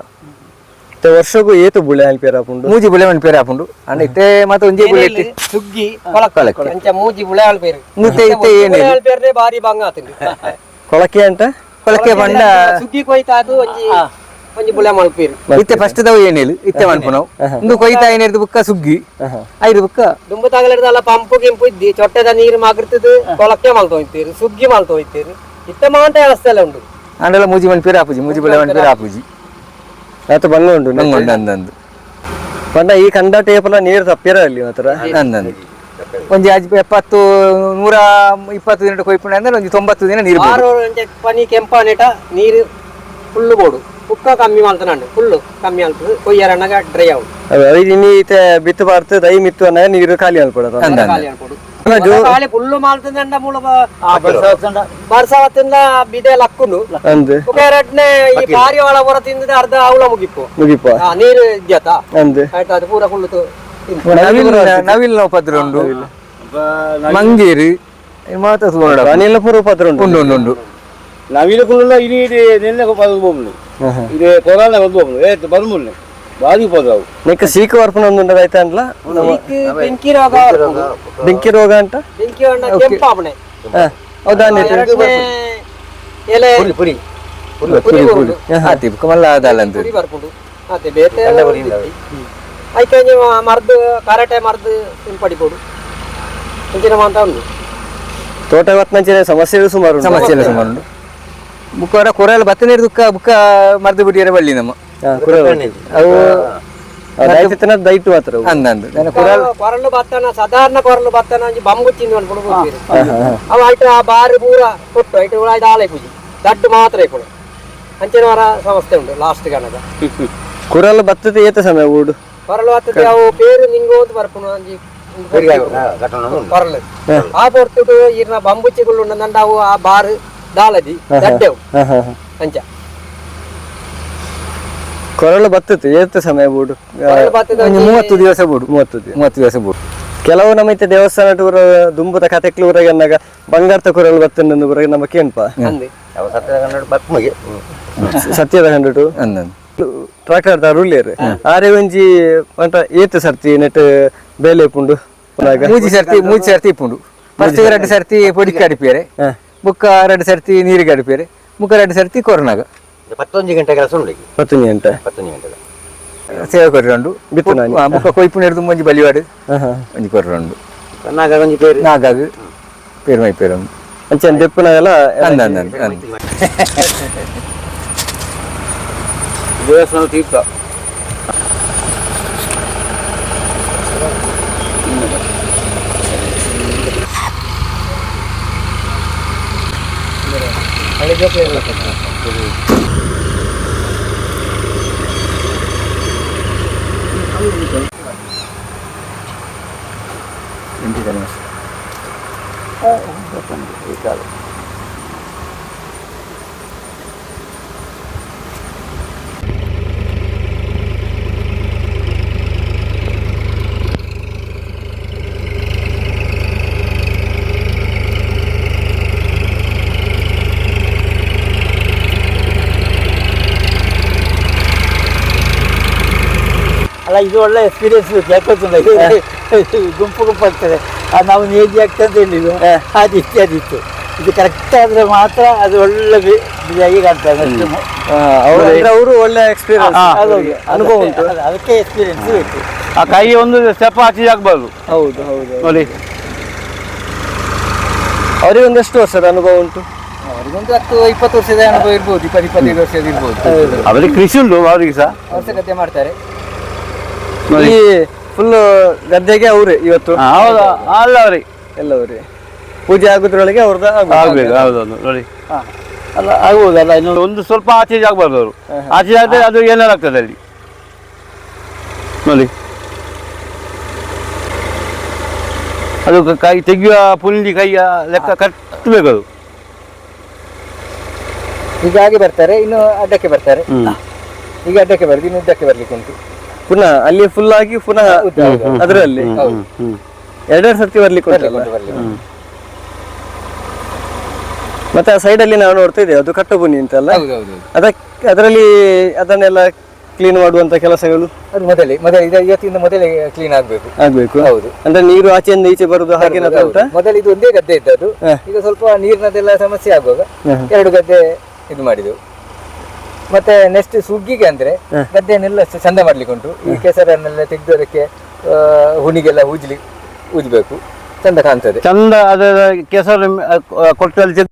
ಮತ್ತೆ ವರ್ಷಕ್ಕೂ ಏತು ಬುಳೆ ಅಲ್ಪೇರ ಪುಂಡು ಮೂಜಿ ಬುಲೆ ಮನ್ಪೇರು ಹಾಪುಂಡು ಅಂಡ ಇತ್ತೆ ಮತ್ತೆ ಒಂಜಿ ಬುಳೆ ಇತ್ತೆ. ಸುಗ್ಗಿ ಕೊಳಕ್ಕೆ. ಅಂಚ ಮೂಜಿ ಬುಳೆ ಆಳ್ಪೇರು ಮುತ್ತೆ ಇತ್ತೆ ಏನಿಲ್ಲ? ಆಳ್ಪೇರ್ನೆ ಬಾರಿ ಬಂಗ ಆತಂಡಿ ಕೊಳಕೆ ಅಂತ? ಕೊಳಕೆ ಬಂಡ ಸುಗ್ಗಿ ಕೊಯ್ತಾದು ಒಂಜಿ ಒಂಜಿ ಬುಳೆ ಮಲ್ಪೇರು ಇತ್ತೆ ಫಸ್ಟ್ ದವ ಏನಿಲ್ಲ? ಇತ್ತೆ ಮನ್ಪುನವು ಒಂದು ಕೊಯ್ತಾ ಏನಿರ್ದು ಬುಕ್ಕ ಸುಗ್ಗಿ. ಐದು ಬುಕ್ಕ. ದುಂಬು ತಗಲಿಡ್ದಲ್ಲ ಪಂಪು ಗಿಂಪು ಇದ್ದಿ. ಚೊಟ್ಟದ ನೀರು ಮಾಗಿರ್ತದೆ ಕೊಳಕ್ಕೆ ಮಲ್ತೋಯ್ತೀರಿ ಸುಗ್ಗಿ ಮಲ್ತೋಯ್ತೀರಿ ಇತ್ತ ಮಾಂಟ ವ್ಯವಸ್ಥೆ ಎಲ್ಲ ಉಂಟು. ಅಂಡೆಲ್ಲ ಮೂಜಿ ಮನ್ಪೇರು ಆಪುಜಿ ಮೂಜಿ ಬುಲೆ ಪೀರ ಆಪುಜಿ ಆತ ಬಂಗ ಉಂಟು ನಂಗೊಂಡು ಅಂದಂದು ಪಂಡ ಈ ಕಂಡ ಟೇಪಲ ನೀರು ತಪ್ಪಿರ ಅಲ್ಲಿ ಮಾತ್ರ? ಅಂದಂದು ಒಂದು ಅಜ್ ಎಪ್ಪತ್ತು ನೂರ ಇಪ್ಪತ್ತು ದಿನ ಕೊಯ್ಪುಂಡೆ ಅಂದ್ರೆ ಒಂದು ತೊಂಬತ್ತು ದಿನ ನೀರು ಆರು ಗಂಟೆ ಪನಿ ಕೆಂಪ ನೆಟ ನೀರು ಫುಲ್ ಬೋಡು ಉಕ್ಕ ಕಮ್ಮಿ ಮಾಡ್ತಾನೆ ಫುಲ್ಲು ಕಮ್ಮಿ ಆಗ್ತದೆ ಕೊಯ್ಯರಣ್ಣಗ ಡ್ರೈ ಆಗುತ್ತೆ ಐದು ಈತ ಬಿತ್ತು ಬಾರ್ತು ದೈ ಮಿತ್ತು ಅನ್ನ ನೀರು ಖಾಲಿ ಅಂದಂದು ಖಾಲಿ ಆಗ್ಬೋದು ಖಾಲಿ ಫುಲ್ಲು ಮಾಲ್ತದಂಡ ಮೂಲ ಬರ್ಸ ಹೊತ್ತಿಂದ ಬಿದೆ ಲಕ್ಕುನು ಅಂದೆ. ಎರಡನೇ ಈ ಬಾರಿ ಒಳ ಹೊರ ತಿಂದ ಅರ್ಧ ಅವಳ ಮುಗಿಪ್ಪು ಮುಗಿಪ. ಆ, ನೀರು ಇದ್ಯತ ಅಂದೆ. ಆಯ್ತು ಅದು ಪೂರ ಫುಲ್ಲು ನವಿಲ್ ನವಿಲ್ ನಾವು ಪತ್ರ ಉಂಡು. ಮಂಗೇರು. ಮಾತ ಸುವರ್ಣ ಅನಿಲ ಪೂರ್ವ ಪತ್ರ ಉಂಟು. ಉಂಡು ಉಂಡು ಉಂಡು. ನವಿಲುಗಳೆಲ್ಲ ಇಡೀ ಇಡೀ ನೆನ್ನೆ ಬಂದು ಇದು ಕೊರೋನಾ ಬಂದು ಬಂದ್ಮುಲ್ನೆ ಬಾರಿ ಹೋದವು ನಿಕ್ಕ ಸೀಕ ವರ್ಪಣ ಒಂದು ಉಂಟದ ಆಯ್ತಾ ಅನ್ಲ ಬೆಂಕಿ ರೋಗ ಬೆಂಕಿ ರೋಗ. ಅಂತ? ಬೆಂಕಿ ಹೊಂಡ ಕೆಂಪಾವಣೆ ಹ, ಹೌದಾ ಎರಡನೇ ಎಲೆ. ಪುರಿ ಪುರಿ. ಬರುದು ಆತಿ ಮಲ್ಲ ಅದಲ್ಲ ಅಂತ. ಪುರಿ ಬರ್ಕೊಂಡು ಮತ್ತೆ ಬೇತೆ ಆಯ್ಕೆ ಮರ್ದು ಕರಾಟೆ ಮರ್ದು ಸಿಂಪಡಿಬೋದು ಇಂಚಿನ ಮಾತ ಉಂಟು. ತೋಟ ಹೊತ್ನಂಚಿನ ಸಮಸ್ಯೆಗಳು ಸುಮಾರು ಸಮಸ್ಯೆಗಳು ಸಮಸ್ಯೆ ಇಲ್ಲ ಸುಮಾರು ಉಂಡು ಬುಕ್ಕ ಕೊರೆಲ್ಲ ಬತ್ತ ನೀರು ದುಕ್ಕ ಬುಕ್ಕ ಮರ್ದು ಬಿಟ್ಟಿರ ಬಳ್ಳಿ ನಮ್ಮ. ಹ, ಕುರಲ್. ಅವು ದೈತ್ಯತನ ದೈಟ್ ಮಾತ್ರ ಅವು. ಅಂದಂದು ನಾನು ಕೊರಲು ಬತ್ತನ ಸಾಧಾರಣ ಕೊರಲು ಬತ್ತನ ಒಂಜಿ ಬಂಬು ಚಿಂದು ಅನ್ಕೊಂಡು ಹೋಗ್ತೀರಿ ಅವ ಆಯ್ತು ಆ ಬಾರಿ ಪೂರ ಕೊಟ್ಟು ಆಯ್ತು ಉಳಾಯ್ದು ಆಲೆ ಪೂಜಿ ದಡ್ಡು ಮಾತ್ರ ಇಪ್ಪಳು ಅಂಚಿನ ವಾರ ಸಮಸ್ಯೆ ಉಂಟು ಲಾಸ್ಟ್ ಗಣದ ಕುರಲ್ ಬತ್ತದ ಏತ ಸಮಯ ಊಡು ಕೊರಲು ಬತ್ತದ ಅವು ಪೇರು ನಿಂಗೋ ಅಂತ ಬರ್ಪುನು ಒಂಜಿ ಕೊರಲು ಆ ಪೊರ್ತುಡು ಈರ್ನ ಬಂಬುಚ್ಚಿಗಳು ಉಂಡು ನಂಡ ಅವು ಆ ಬಾರು ದಾಳದಿ ದಡ್ಡೆವು ಹ, ಹ, ಹ. ಅಂಚ ಕೊರಳು ಬತ್ತಿತ್ತು ಎಷ್ಟು ಸಮಯ ಬೋಡು. ಬತ್ತದ ಒಂದು ಮೂವತ್ತು ದಿವಸ ಬಿಡು ಮೂವತ್ತು ದಿನ ಮೂವತ್ತು ದಿವಸ ಬಿಡು. ಕೆಲವು ನಮ್ಮ ಇತ್ತೆ ದೇವಸ್ಥಾನ ಟೂರ ದುಂಬುದ ಕಥೆಕ್ಲು ಊರಾಗ ಅನ್ನಗ ಬಂಗಾರದ ಕೊರಳು ಬತ್ತನ್ನು ಊರಾಗ ನಮ್ಮ ಕೇನ್ಪ ಬತ್ಮಗೆ ಸತ್ಯದ ಕಂಡು ಟ್ರಾಕ್ಟರ್ ದ ರೂಲಿಯರ್. ಆರೆ ಒಂಜಿ ಪಂಟ ಏತ್ ಸರ್ತಿ ನೆಟ್ ಬೇಲೆ ಪುಂಡು ಪುನಗ ಮೂಜಿ ಸರ್ತಿ ಮೂಜಿ ಸರ್ತಿ ಇಪ್ಪುಂಡು ಫಸ್ಟ್ ಎರಡು ಸರ್ತಿ ಪೊಡಿ ಕಡಿಪಿಯರೆ ಬುಕ್ಕ ಎರಡು ಸರ್ತಿ ನೀರಿಗೆ ಕಡಿಪಿಯರೆ ಮುಕ್ಕ ಎರಡು ಸರ್ತಿ ಕೊರೋನಾಗ. ಪತ್ತೊಂದು ಗಂಟೆ ಕೆಲಸ ಉಂಡು ಈಗ. ಪತ್ತುನಿ ಅಂಟ ಪತ್ತೊಂದು ಗಂಟೆ ಸೇವೆ ಕೊರ್ರಂಡು ಬಿತ್ತು ನಾನು. ಆ, ಬುಕ್ಕ ಕೊಯ್ಪುನ ಹಿಡಿದು ಒಂಜಿ ಬಲಿವಾಡು ಹಾ ಹಾ ಒಂಜಿ ಕೊರ್ರಂಡು ನಾಗ ಒಂಜಿ ಪೇರು ನಾಗಾಗ ಪೇರು ಮೈ ಪೇರು ಅಂಚೆ ದೆಪ್ಪುನ ಎಲ್ಲ ಅಂದ ಅಂದ ಅಂದ ಅಂದ ದೇವಸ್ಥಾನ ತೀರ್ಥ ಅಲ್ಲ ಇದು ಒಳ್ಳೆ ಎಕ್ಸ್ಪೀರಿಯನ್ಸ್ ಯಾಕೆ ಗುಂಪು ಗುಂಪು ಆಗ್ತದೆ. ಆ ನಾವು ನೇಜಿ ಆಗ್ತದೆ ಇಲ್ಲಿ ಅದು ಇತ್ಯಾದಿ ಅದಿತ್ತು ಇದು ಕರೆಕ್ಟ್ ಆದರೆ ಮಾತ್ರ ಅದು ಒಳ್ಳೆ ಬಿರಿಯಾಗಿ ಕಾಣ್ತದೆ ಅವರು ಅವರು ಒಳ್ಳೆ ಎಕ್ಸ್ಪೀರಿಯನ್ಸ್ ಅದು ಅನುಭವ ಉಂಟು. ಅದಕ್ಕೆ ಎಕ್ಸ್ಪೀರಿಯನ್ಸ್ ಬೇಕು. ಆ ಕೈ ಒಂದು ಸ್ಟೆಪ್ ಆಚೆ ಆಗ್ಬಾರ್ದು ಹೌದು ಹೌದು ನೋಡಿ. ಅವರಿಗೆ ಒಂದಷ್ಟು ವರ್ಷದ ಅನುಭವ ಉಂಟು? ಅವರಿಗೊಂದು ಹತ್ತು ಇಪ್ಪತ್ತು ವರ್ಷದ ಅನುಭವ ಇರ್ಬೋದು ಇಪ್ಪತ್ತು ಇಪ್ಪತ್ತೈದು ವರ್ಷದ ಇರ್ಬೋದು. ಅವರಿಗೆ ಕೃಷಿ ಉಂಟು ಅವರಿಗೆ ಸಹ ಅವಶ್ಯಕತೆ ಮಾಡ್ತಾರೆ. ಈ ಫುಲ್ ಗದ್ದೆಗೆ ಅವ್ರಿ ಇವತ್ತು. ಹೌದಾ. ಅಲ್ಲ ಅವ್ರಿ. ಎಲ್ಲ ಅವ್ರಿ. ಪೂಜೆ ಆಗುದ್ರೊಳಗೆ ಅವ್ರದ್ದು ಆಗ್ಬೇಕು ಹೌದೌದು. ನೋಡಿ. ಅಲ್ಲ ಆಗ್ಬೋದಲ್ಲ ಇನ್ನು ಒಂದು ಸ್ವಲ್ಪ ಆಚೆ ಆಗ್ಬಾರ್ದು ಅವರು ಆಚೆ ಆದ್ರೆ ಅದು ಏನಾರು ಆಗ್ತದೆ ಅಲ್ಲಿ? ನೋಡಿ. ಅದು ಕ- ತೆಗೆಯುವ ಪುಂಡಿ ಕೈಯ ಲೆಕ್ಕ ಕಟ್ಟಬೇಕು ಅದು. ಈಗ ಹಾಗೆ ಬರ್ತಾರೆ ಇನ್ನು ಅಡ್ಡಕ್ಕೆ ಬರ್ತಾರೆ. ಈಗ ಅಡ್ಡಕ್ಕೆ ಬರಲಿ ಇನ್ನು ಉದ್ದಕ್ಕೆ ಬರ್ಲಿಕ್ಕೆ ಉಂಟು. ಪುನಃ ಅಲ್ಲಿ ಫುಲ್ ಆಗಿ ಪುನಃ ಅದರಲ್ಲಿ. ಎರಡೆರಡು ಸರ್ತಿ ಬರ್ಲಿಕ್ಕೆ ಉಂಟಲ್ಲ? ಮತ್ತೆ ಆ ಸೈಡ್ ಅಲ್ಲಿ ನಾವು ನೋಡ್ತಾ ಇದ್ದೇವೆ ಅದು ಕಟ್ಟಬುನಿ ಅಂತಲ್ಲ ಅದಕ್ಕೆ ಅದರಲ್ಲಿ ಅದನ್ನೆಲ್ಲ ಕ್ಲೀನ್ ಮಾಡುವಂತ ಕೆಲಸಗಳು? ಅದು ಮೊದಲೇ ಮೊದಲೇ ಇದು ಇವತ್ತಿಂದ ಮೊದಲೇ ಕ್ಲೀನ್ ಆಗ್ಬೇಕು. ಆಗ್ಬೇಕು. ಹೌದು. ಅಂದ್ರೆ ನೀರು ಆಚೆಯಿಂದ ಈಚೆ ಬರುದು ಹಾಗೇನ ಮೊದಲು ಇದು ಒಂದೇ ಗದ್ದೆ ಇದ್ದದ್ದು. ಈಗ ಸ್ವಲ್ಪ ನೀರಿನದೆಲ್ಲ ಸಮಸ್ಯೆ ಆಗುವಾಗ ಎರಡು ಗದ್ದೆ ಇದು ಮಾಡಿದೆವು. ಮತ್ತೆ ನೆಕ್ಸ್ಟ್ ಸುಗ್ಗಿಗೆ ಅಂದ್ರೆ ಗದ್ದೆಯನ್ನೆಲ್ಲ ಚಂದ ಮಾಡ್ಲಿಕ್ಕೆ ಉಂಟು ಈ ಕೆಸರನ್ನೆಲ್ಲ ತೆಗೆದು ಅದಕ್ಕೆ ಆ, ಹುಣಿಗೆಲ್ಲ ಉಜ್ಲಿ ಉಜ್ಬೇಕು ಚಂದ ಕಾಣ್ತದೆ. ಚಂದ ಅದರ ಕೆಸರು ಕೊಟ್ಟಲ್ಲಿ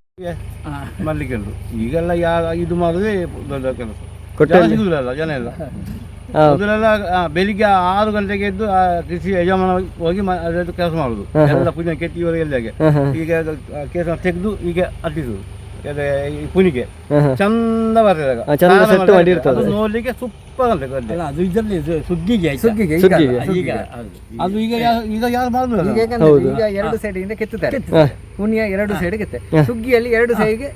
ಮಾಡ್ಲಿಕ್ಕೆ ಉಂಟು ಈಗೆಲ್ಲ ಯಾ ಇದು ಮಾಡೋದೇ ದೊಡ್ಡ ಕೆಲಸ. ಜನ ಸಿಗುದಿಲ್ಲ ಜನ ಎಲ್ಲ. ಮೊದಲೆಲ್ಲ ಬೆಳಿಗ್ಗೆ ಆರು ಗಂಟೆಗೆ ಎದ್ದು ಆ ಕೃಷಿ ಯಜಮಾನ ಹೋಗಿ ಕೆಲಸ ಮಾಡುದು. ಎಲ್ಲ ಪುಣ್ಯ ಕೆತ್ತಿಯವರೆಗೆ ಎಲ್ಲಾಗೆ ಈಗ ಕೆಲಸ ತೆಗೆದು ಈಗ ಅಟ್ಟಿಸುದು. ಪುನಿಗೆ ಚಂದ ಬರ್ತದೆ ಚಂದ ಮಾಡ್ಲಿಕ್ಕೆ ನೋಡ್ಲಿಕ್ಕೆ ಸೂಪರ್ ಅಂತ ಅಲ್ಲ ಅದು ಇದರಲ್ಲಿ ಇದು ಸುಗ್ಗಿಗೆ ಸುಗ್ಗಿಗೆ ಈಗ. ಅದು ಈಗ ಈಗ ಯಾರು ಮಾಡುದಿಲ್ಲ ಈಗ ಎರಡು ಸೈಡ್ ಇಂದ ಕೆತ್ತುತ್ತಾರೆ. ಹುಣಿಯ ಎರಡು ಸೈಡ್ ಕೆತ್ತೆ. ಸುಗ್ಗಿಯಲ್ಲಿ ಎರಡು ಸೈಡ್ಗೆ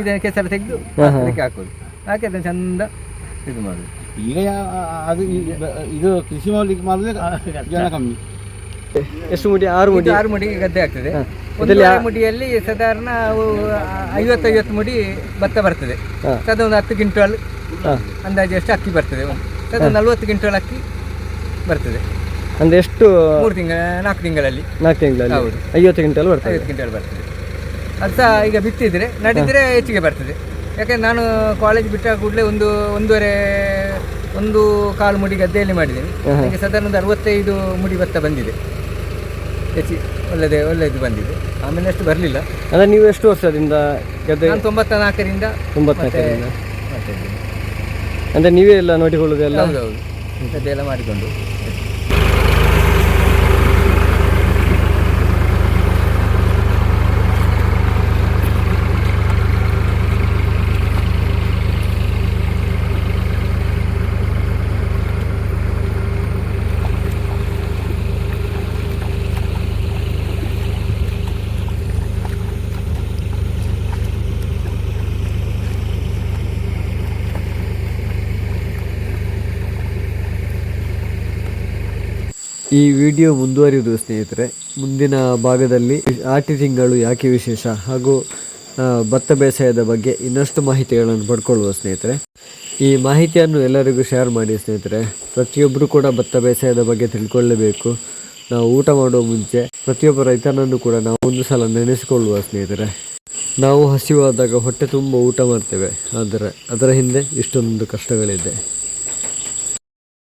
ಇದನ್ನ ಕೆಸರು ತೆಗೆದು ಅದಕ್ಕೆ ಹಾಕೋದು. ಹಾಕಿ ಅದನ್ನ ಚಂದ ಇದು ಮಾಡುದು. ಈಗ ಅದು ಇದು ಕೃಷಿ ಮಾಡ್ಲಿಕ್ಕೆ ಮಾಡುದೇ ಜನ ಕಮ್ಮಿ. ಎಷ್ಟು ಮುಡಿ? ಆರು ಮುಡಿ. ಆರು ಮುಡಿಗೆ ಗದ್ದೆ ಆಗ್ತದೆ. ಆರು ಮುಡಿಯಲ್ಲಿ ಸಾಧಾರಣ ಐವತ್ತು ಐವತ್ತೈವತ್ತು ಮುಡಿ ಭತ್ತ ಬರ್ತದೆ. ಸದೊಂದು ಒಂದು ಹತ್ತು ಕ್ವಿಂಟಲ್ ಅಂದಾಜು ಎಷ್ಟು ಅಕ್ಕಿ ಬರ್ತದೆ ಸದೊಂದು ನಲ್ವತ್ತು ಕ್ವಿಂಟಾಲ್ ಅಕ್ಕಿ ಬರ್ತದೆ. ಅಂದ್ರೆ ಎಷ್ಟು ಮೂರು ತಿಂಗಳ ನಾಲ್ಕು ತಿಂಗಳಲ್ಲಿ. ನಾಲ್ಕು ತಿಂಗಳಲ್ಲಿ ಹೌದು. ಐವತ್ತು ಕ್ವಿಂಟಲ್ ಬರ್ತದೆ. ಐವತ್ತು ಕ್ವಿಂಟಾಲ್ ಬರ್ತದೆ. ಅದು ಸಹ ಈಗ ಬಿತ್ತಿದ್ರೆ ನಡಿದ್ರೆ ಹೆಚ್ಚಿಗೆ ಬರ್ತದೆ. ಯಾಕಂದ್ರೆ ನಾನು ಕಾಲೇಜ್ ಬಿಟ್ಟ ಕೂಡಲೇ ಒಂದು ಒಂದೂವರೆ ಒಂದು ಕಾಲು ಮುಡಿ ಗದ್ದೆಯಲ್ಲಿ ಮಾಡಿದ್ದೀನಿ. ನನಗೆ ಸಾಧಾರಣ ಒಂದು ಅರವತ್ತೈದು ಮುಡಿ ಭತ್ತ ಬಂದಿದೆ. ಹೆಚ್ಚಿ ಒಳ್ಳೆದೇ ಒಳ್ಳೆಯದು ಬಂದಿದೆ. ಆಮೇಲೆ ಅಷ್ಟು ಬರಲಿಲ್ಲ. ಅಂದ್ರೆ ನೀವು ಎಷ್ಟು ವರ್ಷದಿಂದ ಗದ್ದೆ ನಾನು ತೊಂಬತ್ತ ನಾಲ್ಕರಿಂದ ತೊಂಬತ್ನಾಲ್ಕರಿಂದ ಮಾಡ್ತಾ ಇದ್ದೀನಿ. ಅಂದ್ರೆ ನೀವೇ ಎಲ್ಲ ಹೌದು ಹೌದು ಗದ್ದೆ ಎಲ್ಲ ಮಾಡಿಕೊಂಡು. ಈ ವಿಡಿಯೋ ಮುಂದುವರಿಯುವುದು ಸ್ನೇಹಿತರೆ, ಮುಂದಿನ ಭಾಗದಲ್ಲಿ ಆಟಿ ತಿಂಗಳು ಯಾಕೆ ವಿಶೇಷ ಹಾಗೂ ಭತ್ತ ಬೇಸಾಯದ ಬಗ್ಗೆ ಇನ್ನಷ್ಟು ಮಾಹಿತಿಗಳನ್ನು ಪಡ್ಕೊಳ್ಳುವ ಸ್ನೇಹಿತರೆ. ಈ ಮಾಹಿತಿಯನ್ನು ಎಲ್ಲರಿಗೂ ಶೇರ್ ಮಾಡಿ ಸ್ನೇಹಿತರೆ. ಪ್ರತಿಯೊಬ್ಬರು ಕೂಡ ಭತ್ತ ಬೇಸಾಯದ ಬಗ್ಗೆ ತಿಳ್ಕೊಳ್ಳಬೇಕು. ನಾವು ಊಟ ಮಾಡುವ ಮುಂಚೆ ಪ್ರತಿಯೊಬ್ಬ ರೈತನನ್ನು ಕೂಡ ನಾವು ಒಂದು ಸಲ ನೆನೆಸಿಕೊಳ್ಳುವ ಸ್ನೇಹಿತರೆ. ನಾವು ಹಸಿವಾದಾಗ ಹೊಟ್ಟೆ ತುಂಬ ಊಟ ಮಾಡ್ತೇವೆ, ಆದರೆ ಅದರ ಹಿಂದೆ ಇಷ್ಟೊಂದು ಕಷ್ಟಗಳಿದೆ.